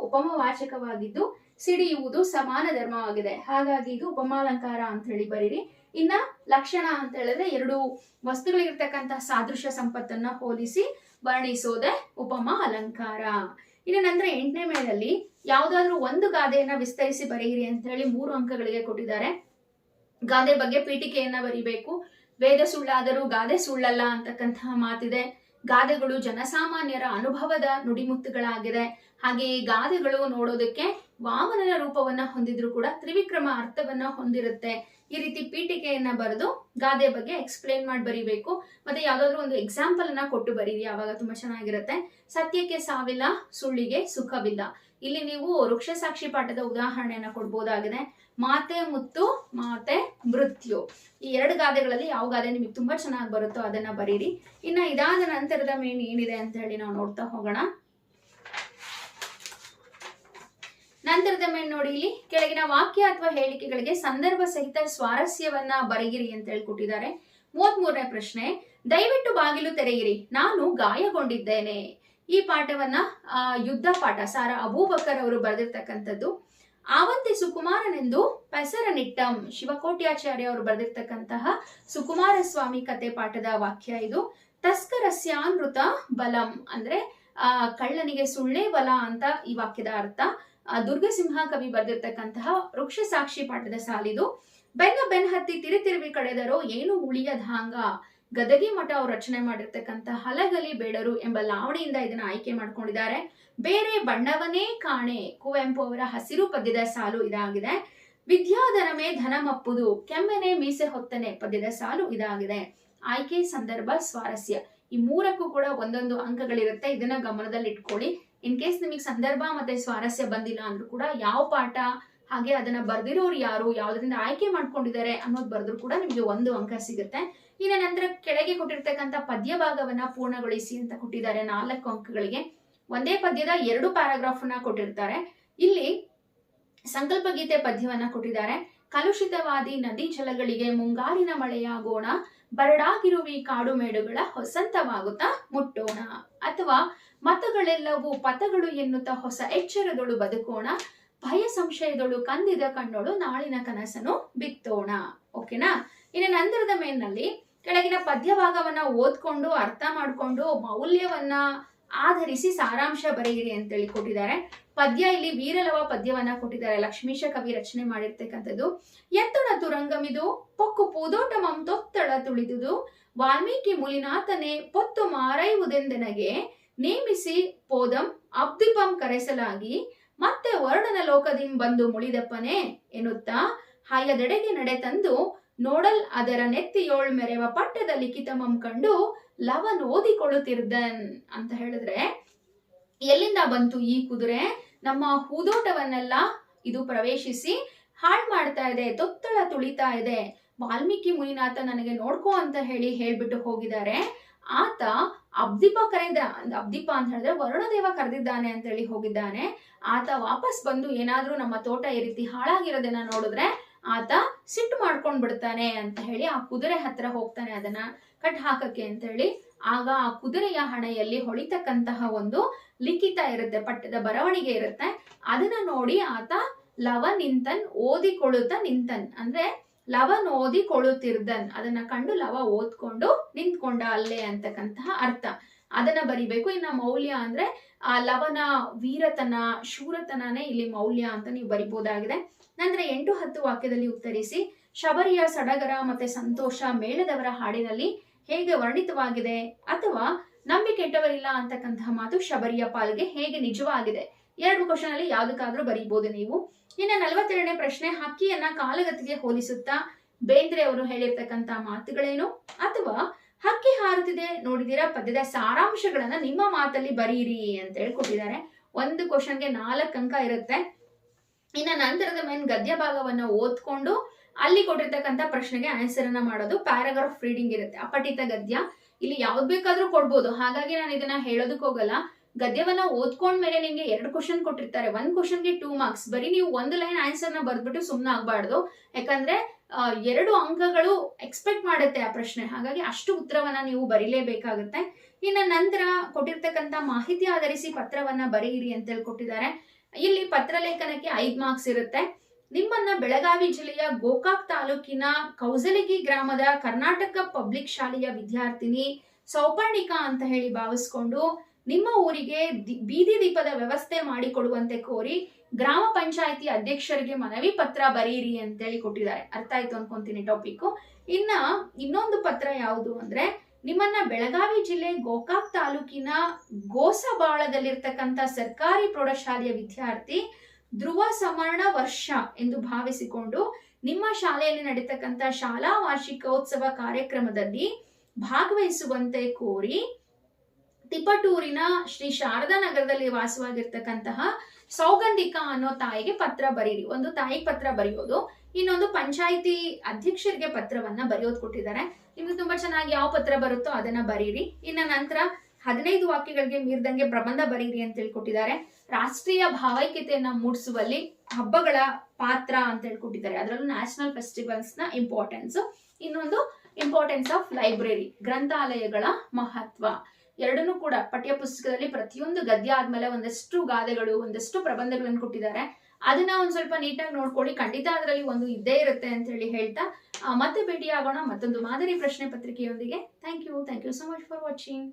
[SPEAKER 1] ವಾಚಕವಾಗಿದ್ದು ಸಿಡಿಯುವುದು ಸಮಾನ ಧರ್ಮವಾಗಿದೆ ಹಾಗಾಗಿ ಇದು ಉಪಮಾಲಂಕಾರ ಅಂತ ಹೇಳಿ ಬರೀರಿ ಇನ್ನ ಲಕ್ಷಣ ಅಂತ ಹೇಳಿದ್ರೆ ಎರಡು ವಸ್ತುಗಳಿರ್ತಕ್ಕಂತಹ ಸಾದೃಶ್ಯ ಸಂಪತ್ತನ್ನ ಹೋಲಿಸಿ ವರ್ಣಿಸೋದೆ ಉಪಮ ಅಲಂಕಾರ ಇನ್ನು ನಂತರ ಎಂಟನೇ ಮೇಳದಲ್ಲಿ ಯಾವ್ದಾದ್ರು ಒಂದು ಗಾದೆಯನ್ನ ವಿಸ್ತರಿಸಿ ಬರೆಯಿರಿ ಅಂತ ಹೇಳಿ ಮೂರು ಅಂಕಗಳಿಗೆ ಕೊಟ್ಟಿದ್ದಾರೆ ಗಾದೆ ಬಗ್ಗೆ ಪೀಠಿಕೆಯನ್ನ ಬರಿಬೇಕು ವೇದ ಸುಳ್ಳಾದರೂ ಗಾದೆ ಸುಳ್ಳಲ್ಲ ಅಂತಕ್ಕಂತಹ ಮಾತಿದೆ ಗಾದೆಗಳು ಜನಸಾಮಾನ್ಯರ ಅನುಭವದ ನುಡಿಮುತ್ತುಗಳಾಗಿದೆ ಈ ಗಾದೆಗಳು ನೋಡೋದಕ್ಕೆ ವಾಮನನ ರೂಪವನ್ನ ಹೊಂದಿದ್ರು ಕೂಡ ತ್ರಿವಿಕ್ರಮ ಅರ್ಥವನ್ನ ಹೊಂದಿರುತ್ತೆ ಈ ರೀತಿ ಪೀಠಿಕೆಯನ್ನ ಬರೆದು ಗಾದೆ ಬಗ್ಗೆ ಎಕ್ಸ್ಪ್ಲೈನ್ ಮಾಡಿ ಬರಿಬೇಕು ಮತ್ತೆ ಯಾವ್ದಾದ್ರು ಒಂದು ಎಕ್ಸಾಂಪಲ್ ಅನ್ನ ಕೊಟ್ಟು ಬರೀರಿ ಅವಾಗ ತುಂಬಾ ಚೆನ್ನಾಗಿರುತ್ತೆ ಸತ್ಯಕ್ಕೆ ಸಾವಿಲ್ಲ ಸುಳ್ಳಿಗೆ ಸುಖವಿಲ್ಲ ಇಲ್ಲಿ ನೀವು ವೃಕ್ಷಸಾಕ್ಷಿ ಪಾಠದ ಉದಾಹರಣೆಯನ್ನ ಕೊಡ್ಬೋದಾಗಿದೆ ಮಾತೆ ಮುತ್ತು ಮಾತೆ ಮೃತ್ಯು ಈ ಎರಡು ಗಾದೆಗಳಲ್ಲಿ ಯಾವ ಗಾದೆ ನಿಮಗೆ ತುಂಬಾ ಚೆನ್ನಾಗಿ ಬರುತ್ತೋ ಅದನ್ನ ಬರೀರಿ ಇನ್ನ ಇದಾದ ನಂತರದ ಮೇನ್ ಏನಿದೆ ಅಂತ ಹೇಳಿ ನಾವು ನೋಡ್ತಾ ಹೋಗೋಣ ನಂತರದ ಮೇಲೆ ನೋಡಿ ಇಲ್ಲಿ ಕೆಳಗಿನ ವಾಕ್ಯ ಅಥವಾ ಹೇಳಿಕೆಗಳಿಗೆ ಸಂದರ್ಭ ಸಹಿತ ಸ್ವಾರಸ್ಯವನ್ನ ಬರೆಯಿರಿ ಅಂತ ಹೇಳ್ಕೊಟ್ಟಿದ್ದಾರೆ ಮೂವತ್ ಮೂರನೇ ಪ್ರಶ್ನೆ ದಯವಿಟ್ಟು ಬಾಗಿಲು ತೆರೆಯಿರಿ ನಾನು ಗಾಯಗೊಂಡಿದ್ದೇನೆ ಈ ಪಾಠವನ್ನ ಯುದ್ಧ ಪಾಠ ಸಾರ ಅಬೂಬಕರ್ ಅವರು ಬರೆದಿರ್ತಕ್ಕಂಥದ್ದು ಆವಂತಿ ಸುಕುಮಾರನೆಂದು ಪೆಸರನಿಟ್ಟಂ ಶಿವಕೋಟ್ಯಾಚಾರ್ಯ ಅವರು ಬರೆದಿರ್ತಕ್ಕಂತಹ ಸುಕುಮಾರ ಸ್ವಾಮಿ ಕತೆ ಪಾಠದ ವಾಕ್ಯ ಇದು ತಸ್ಕರಸ್ಯಾನೃತ ಬಲಂ ಅಂದ್ರೆ ಆ ಕಳ್ಳನಿಗೆ ಸುಳ್ಳೇ ಬಲ ಅಂತ ಈ ವಾಕ್ಯದ ಅರ್ಥ ದುರ್ಗಸಿಂಹ ಕವಿ ಬರೆದಿರ್ತಕ್ಕಂತಹ ವೃಕ್ಷ ಸಾಕ್ಷಿ ಪಾಠದ ಸಾಲಿದು ಬೆನ್ನ ಬೆನ್ ಹತ್ತಿ ತಿರುವಿ ಕಡೆದರೋ ಏನು ಉಳಿಯದ ಹಾಂಗ ಗದಗಿ ಮಠ ಅವರು ರಚನೆ ಮಾಡಿರ್ತಕ್ಕಂಥ ಹಲಗಲಿ ಬೇಡರು ಎಂಬ ಲಾವಣಿಯಿಂದ ಇದನ್ನ ಆಯ್ಕೆ ಮಾಡ್ಕೊಂಡಿದ್ದಾರೆ ಬೇರೆ ಬಣ್ಣವನೇ ಕಾಣೆ ಕುವೆಂಪು ಅವರ ಹಸಿರು ಪದ್ಯದ ಸಾಲು ಇದಾಗಿದೆ ವಿದ್ಯಾಧನಮೆ ಧನಮಪ್ಪುದು ಕೆಮ್ಮನೆ ಮೀಸೆ ಹೊತ್ತನೆ ಪದ್ಯದ ಸಾಲು ಇದಾಗಿದೆ ಆಯ್ಕೆ ಸಂದರ್ಭ ಸ್ವಾರಸ್ಯ ಈ ಮೂರಕ್ಕೂ ಕೂಡ ಒಂದೊಂದು ಅಂಕಗಳಿರುತ್ತೆ ಇದನ್ನ ಗಮನದಲ್ಲಿ ಇಟ್ಕೊಳ್ಳಿ ಇನ್ ಕೇಸ್ ನಿಮಗೆ ಸಂದರ್ಭ ಮತ್ತೆ ಸ್ವಾರಸ್ಯ ಬಂದಿಲ್ಲ ಅಂದ್ರೂ ಕೂಡ ಯಾವ ಪಾಠ ಹಾಗೆ ಅದನ್ನ ಬರ್ದಿರೋರು ಯಾರು ಯಾವ್ದರಿಂದ ಆಯ್ಕೆ ಮಾಡ್ಕೊಂಡಿದ್ದಾರೆ ಅನ್ನೋದು ಬರೆದ್ರು ಕೂಡ ನಿಮ್ಗೆ ಒಂದು ಅಂಕ ಸಿಗುತ್ತೆ ಇನ್ನ ನಂತರ ಕೆಳಗೆ ಕೊಟ್ಟಿರ್ತಕ್ಕಂಥ ಪದ್ಯ ಭಾಗವನ್ನ ಪೂರ್ಣಗೊಳಿಸಿ ಅಂತ ಕೊಟ್ಟಿದ್ದಾರೆ ನಾಲ್ಕು ಅಂಕಗಳಿಗೆ ಒಂದೇ ಪದ್ಯದ ಎರಡು ಪ್ಯಾರಾಗ್ರಾಫ್ ಅನ್ನ ಕೊಟ್ಟಿರ್ತಾರೆ ಇಲ್ಲಿ ಸಂಕಲ್ಪ ಗೀತೆ ಪದ್ಯವನ್ನ ಕೊಟ್ಟಿದ್ದಾರೆ ಕಲುಷಿತವಾದಿ ನದಿ ಜಲಗಳಿಗೆ ಮುಂಗಾರಿನ ಮಳೆಯಾಗೋಣ ಬರಡಾಗಿರುವಿ ಕಾಡು ಮೇಡುಗಳ ಹೊಸಂತವಾಗುತ್ತಾ ಮುಟ್ಟೋಣ ಅಥವಾ ಮತಗಳೆಲ್ಲವೂ ಪಥಗಳು ಎನ್ನುತ್ತ ಹೊಸ ಎಚ್ಚರದೊಳು ಬದುಕೋಣ ಭಯ ಸಂಶಯದೊಳು ಕಂದಿದ ಕಣ್ಣೋಳು ನಾಳಿನ ಕನಸನ್ನು ಬಿತ್ತೋಣ ಓಕೆನಾ ಇನ್ನು ನಂತರದ ಮೇಲ್ನಲ್ಲಿ ಕೆಳಗಿನ ಭಾಗವನ್ನ ಓದ್ಕೊಂಡು ಅರ್ಥ ಮಾಡಿಕೊಂಡು ಮೌಲ್ಯವನ್ನ ಆಧರಿಸಿ ಸಾರಾಂಶ ಬರೆಯಿರಿ ಅಂತೇಳಿ ಕೊಟ್ಟಿದ್ದಾರೆ ಪದ್ಯ ಇಲ್ಲಿ ವೀರಲವ ಪದ್ಯವನ್ನ ಕೊಟ್ಟಿದ್ದಾರೆ ಲಕ್ಷ್ಮೀಶ ಕವಿ ರಚನೆ ಮಾಡಿರ್ತಕ್ಕಂಥದ್ದು ಎತ್ತೊಡ ತುರಂಗಮಿದು ಪೊಕ್ಕು ಪೂದೋಟ ಮಂ ತೊತ್ತಳ ತುಳಿದುದು ವಾಲ್ಮೀಕಿ ಮುಲಿನಾಥನೆ ಪೊತ್ತು ಮಾರೈವುದೆಂದೆನಗೆ ನೇಮಿಸಿ ಪೋದಂ ಅಬ್ದಿಪಂ ಕರೆಸಲಾಗಿ ಮತ್ತೆ ವರ್ಣನ ಲೋಕದಿಂ ಬಂದು ಮುಳಿದಪ್ಪನೇ ಎನ್ನುತ್ತಾ ಹಾಯದೆಡೆಗೆ ನಡೆತಂದು ನೋಡಲ್ ಅದರ ನೆತ್ತಿಯೋಳ್ ಮೆರೆವ ಪಠ್ಯದ ಲಿಖಿತಮಂ ಕಂಡು ಲವನ್ ಓದಿಕೊಳ್ಳುತ್ತಿರ್ದನ್ ಅಂತ ಹೇಳಿದ್ರೆ ಎಲ್ಲಿಂದ ಬಂತು ಈ ಕುದುರೆ ನಮ್ಮ ಹೂದೋಟವನ್ನೆಲ್ಲ ಇದು ಪ್ರವೇಶಿಸಿ ಹಾಳು ಮಾಡ್ತಾ ಇದೆ ತೊತ್ತಳ ತುಳಿತಾ ಇದೆ ವಾಲ್ಮೀಕಿ ಮುನಿನಾಥ ನನಗೆ ನೋಡ್ಕೋ ಅಂತ ಹೇಳಿ ಹೇಳ್ಬಿಟ್ಟು ಹೋಗಿದ್ದಾರೆ ಆತ ಅಬ್ದೀಪ ಕರೆದ ಅಬ್ದೀಪ ಅಂತ ಹೇಳಿದ್ರೆ ವರುಣದೇವ ಕರೆದಿದ್ದಾನೆ ಅಂತ ಹೇಳಿ ಹೋಗಿದ್ದಾನೆ ಆತ ವಾಪಸ್ ಬಂದು ಏನಾದ್ರೂ ನಮ್ಮ ತೋಟ ಈ ರೀತಿ ಹಾಳಾಗಿರೋದನ್ನ ನೋಡಿದ್ರೆ ಆತ ಸಿಟ್ಟು ಮಾಡ್ಕೊಂಡ್ ಬಿಡ್ತಾನೆ ಅಂತ ಹೇಳಿ ಆ ಕುದುರೆ ಹತ್ರ ಹೋಗ್ತಾನೆ ಅದನ್ನ ಕಟ್ ಹಾಕಕ್ಕೆ ಅಂತ ಹೇಳಿ ಆಗ ಆ ಕುದುರೆಯ ಹಣೆಯಲ್ಲಿ ಹೊಳಿತಕ್ಕಂತಹ ಒಂದು ಲಿಖಿತ ಇರುತ್ತೆ ಪಟ್ಟದ ಬರವಣಿಗೆ ಇರುತ್ತೆ ಅದನ್ನ ನೋಡಿ ಆತ ಲವ ನಿಂತನ್ ಓದಿಕೊಳ್ಳುತ್ತಾ ನಿಂತನ್ ಅಂದ್ರೆ ಲವನ್ ಕೊಳುತಿರ್ದನ್ ಅದನ್ನ ಕಂಡು ಲವ ಓದ್ಕೊಂಡು ನಿಂತ್ಕೊಂಡ ಅಲ್ಲೇ ಅಂತಕ್ಕಂತಹ ಅರ್ಥ ಅದನ್ನ ಬರಿಬೇಕು ಇನ್ನ ಮೌಲ್ಯ ಅಂದ್ರೆ ಆ ಲವನ ವೀರತನ ಶೂರತನೇ ಇಲ್ಲಿ ಮೌಲ್ಯ ಅಂತ ನೀವು ಬರಿಬೋದಾಗಿದೆ ನಂತರ ಎಂಟು ಹತ್ತು ವಾಕ್ಯದಲ್ಲಿ ಉತ್ತರಿಸಿ ಶಬರಿಯ ಸಡಗರ ಮತ್ತೆ ಸಂತೋಷ ಮೇಳದವರ ಹಾಡಿನಲ್ಲಿ ಹೇಗೆ ವರ್ಣಿತವಾಗಿದೆ ಅಥವಾ ನಂಬಿಕೆಟ್ಟವರಿಲ್ಲ ಅಂತಕ್ಕಂತಹ ಮಾತು ಶಬರಿಯ ಪಾಲ್ಗೆ ಹೇಗೆ ನಿಜವಾಗಿದೆ ಎರಡು ಕ್ವಶನ್ ಅಲ್ಲಿ ಯಾವ್ದಕ್ಕಾದ್ರೂ ಬರೀಬಹುದು ನೀವು ಇನ್ನು ನಲವತ್ತೆರಡನೇ ಪ್ರಶ್ನೆ ಹಕ್ಕಿಯನ್ನ ಕಾಲಗತಿಗೆ ಹೋಲಿಸುತ್ತಾ ಬೇಂದ್ರೆ ಅವರು ಹೇಳಿರ್ತಕ್ಕಂತ ಮಾತುಗಳೇನು ಅಥವಾ ಹಕ್ಕಿ ಹಾರುತ್ತಿದೆ ನೋಡಿದಿರ ಪದ್ಯದ ಸಾರಾಂಶಗಳನ್ನ ನಿಮ್ಮ ಮಾತಲ್ಲಿ ಬರೀರಿ ಅಂತ ಹೇಳ್ಕೊಟ್ಟಿದ್ದಾರೆ ಒಂದು ಕ್ವಶನ್ಗೆ ನಾಲ್ಕು ಅಂಕ ಇರುತ್ತೆ ಇನ್ನ ನಂತರದ ಮೇನ್ ಗದ್ಯ ಭಾಗವನ್ನು ಓದ್ಕೊಂಡು ಅಲ್ಲಿ ಕೊಟ್ಟಿರ್ತಕ್ಕಂಥ ಪ್ರಶ್ನೆಗೆ ಆನ್ಸರ್ ಅನ್ನ ಮಾಡೋದು ಪ್ಯಾರಾಗ್ರಾಫ್ ರೀಡಿಂಗ್ ಇರುತ್ತೆ ಅಪಠಿತ ಗದ್ಯ ಇಲ್ಲಿ ಯಾವ್ದು ಬೇಕಾದ್ರೂ ಕೊಡ್ಬೋದು ಹಾಗಾಗಿ ನಾನು ಇದನ್ನ ಹೇಳೋದಕ್ಕೋಗಲ್ಲ ಹೋಗಲ್ಲ ಗದ್ಯವನ್ನ ಮೇಲೆ ನಿಮ್ಗೆ ಎರಡು ಕ್ವಶನ್ ಕೊಟ್ಟಿರ್ತಾರೆ ಒಂದ್ ಗೆ ಟೂ ಮಾರ್ಕ್ಸ್ ಬರೀ ನೀವು ಒಂದು ಲೈನ್ ಆನ್ಸರ್ ನ ಬರ್ದ್ಬಿಟ್ಟು ಸುಮ್ನೆ ಆಗ್ಬಾರ್ದು ಯಾಕಂದ್ರೆ ಎರಡು ಅಂಕಗಳು ಎಕ್ಸ್ಪೆಕ್ಟ್ ಮಾಡುತ್ತೆ ಆ ಪ್ರಶ್ನೆ ಹಾಗಾಗಿ ಅಷ್ಟು ಉತ್ತರವನ್ನ ನೀವು ಬರೀಲೇಬೇಕಾಗುತ್ತೆ ಇನ್ನು ನಂತರ ಕೊಟ್ಟಿರ್ತಕ್ಕಂಥ ಮಾಹಿತಿ ಆಧರಿಸಿ ಪತ್ರವನ್ನ ಬರೆಯಿರಿ ಅಂತ ಹೇಳಿ ಕೊಟ್ಟಿದ್ದಾರೆ ಇಲ್ಲಿ ಲೇಖನಕ್ಕೆ ಐದ್ ಮಾರ್ಕ್ಸ್ ಇರುತ್ತೆ ನಿಮ್ಮನ್ನ ಬೆಳಗಾವಿ ಜಿಲ್ಲೆಯ ಗೋಕಾಕ್ ತಾಲೂಕಿನ ಕೌಸಲಗಿ ಗ್ರಾಮದ ಕರ್ನಾಟಕ ಪಬ್ಲಿಕ್ ಶಾಲೆಯ ವಿದ್ಯಾರ್ಥಿನಿ ಸೌಪರ್ಣಿಕಾ ಅಂತ ಹೇಳಿ ಭಾವಿಸ್ಕೊಂಡು ನಿಮ್ಮ ಊರಿಗೆ ಬೀದಿ ದೀಪದ ವ್ಯವಸ್ಥೆ ಮಾಡಿಕೊಡುವಂತೆ ಕೋರಿ ಗ್ರಾಮ ಪಂಚಾಯಿತಿ ಅಧ್ಯಕ್ಷರಿಗೆ ಮನವಿ ಪತ್ರ ಬರೀರಿ ಅಂತೇಳಿ ಕೊಟ್ಟಿದ್ದಾರೆ ಅರ್ಥ ಆಯ್ತು ಅನ್ಕೊಂತೀನಿ ಟಾಪಿಕ್ ಇನ್ನ ಇನ್ನೊಂದು ಪತ್ರ ಯಾವುದು ಅಂದ್ರೆ ನಿಮ್ಮನ್ನ ಬೆಳಗಾವಿ ಜಿಲ್ಲೆ ಗೋಕಾಕ್ ತಾಲೂಕಿನ ಗೋಸಬಾಳದಲ್ಲಿರ್ತಕ್ಕಂಥ ಸರ್ಕಾರಿ ಪ್ರೌಢಶಾಲೆಯ ವಿದ್ಯಾರ್ಥಿ ಧ್ರುವ ಸಮರಣ ವರ್ಷ ಎಂದು ಭಾವಿಸಿಕೊಂಡು ನಿಮ್ಮ ಶಾಲೆಯಲ್ಲಿ ನಡೀತಕ್ಕಂಥ ಶಾಲಾ ವಾರ್ಷಿಕೋತ್ಸವ ಕಾರ್ಯಕ್ರಮದಲ್ಲಿ ಭಾಗವಹಿಸುವಂತೆ ಕೋರಿ ತಿಪಟೂರಿನ ಶ್ರೀ ಶಾರದಾ ನಗರದಲ್ಲಿ ವಾಸವಾಗಿರ್ತಕ್ಕಂತಹ ಸೌಗಂಧಿಕ ಅನ್ನೋ ತಾಯಿಗೆ ಪತ್ರ ಬರೀರಿ ಒಂದು ತಾಯಿ ಪತ್ರ ಬರೆಯೋದು ಇನ್ನೊಂದು ಪಂಚಾಯಿತಿ ಅಧ್ಯಕ್ಷರಿಗೆ ಪತ್ರವನ್ನ ಬರೆಯೋದು ಕೊಟ್ಟಿದ್ದಾರೆ ನಿಮ್ಗೆ ತುಂಬಾ ಚೆನ್ನಾಗಿ ಯಾವ ಪತ್ರ ಬರುತ್ತೋ ಅದನ್ನ ಬರೀರಿ ಇನ್ನ ನಂತರ ಹದಿನೈದು ವಾಕ್ಯಗಳಿಗೆ ಮೀರಿದಂಗೆ ಪ್ರಬಂಧ ಬರೀರಿ ಅಂತ ಹೇಳ್ಕೊಟ್ಟಿದ್ದಾರೆ ರಾಷ್ಟ್ರೀಯ ಭಾವೈಕ್ಯತೆಯನ್ನ ಮೂಡಿಸುವಲ್ಲಿ ಹಬ್ಬಗಳ ಪಾತ್ರ ಅಂತ ಹೇಳ್ಕೊಟ್ಟಿದ್ದಾರೆ ಅದರಲ್ಲೂ ನ್ಯಾಷನಲ್ ಫೆಸ್ಟಿವಲ್ಸ್ ನ ಇಂಪಾರ್ಟೆನ್ಸ್ ಇನ್ನೊಂದು ಇಂಪಾರ್ಟೆನ್ಸ್ ಆಫ್ ಲೈಬ್ರರಿ ಗ್ರಂಥಾಲಯಗಳ ಮಹತ್ವ ಎರಡನ್ನೂ ಕೂಡ ಪಠ್ಯ ಪುಸ್ತಕದಲ್ಲಿ ಪ್ರತಿಯೊಂದು ಗದ್ಯ ಆದ್ಮೇಲೆ ಒಂದಷ್ಟು ಗಾದೆಗಳು ಒಂದಷ್ಟು ಪ್ರಬಂಧಗಳನ್ನು ಕೊಟ್ಟಿದ್ದಾರೆ ಅದನ್ನ ಒಂದ್ ಸ್ವಲ್ಪ ನೀಟಾಗಿ ನೋಡ್ಕೊಳ್ಳಿ ಖಂಡಿತ ಅದರಲ್ಲಿ ಒಂದು ಇದ್ದೇ ಇರುತ್ತೆ ಅಂತ ಹೇಳಿ ಹೇಳ್ತಾ ಮತ್ತೆ ಭೇಟಿ ಆಗೋಣ ಮತ್ತೊಂದು ಮಾದರಿ ಪ್ರಶ್ನೆ ಪತ್ರಿಕೆಯೊಂದಿಗೆ thank you thank you so much for watching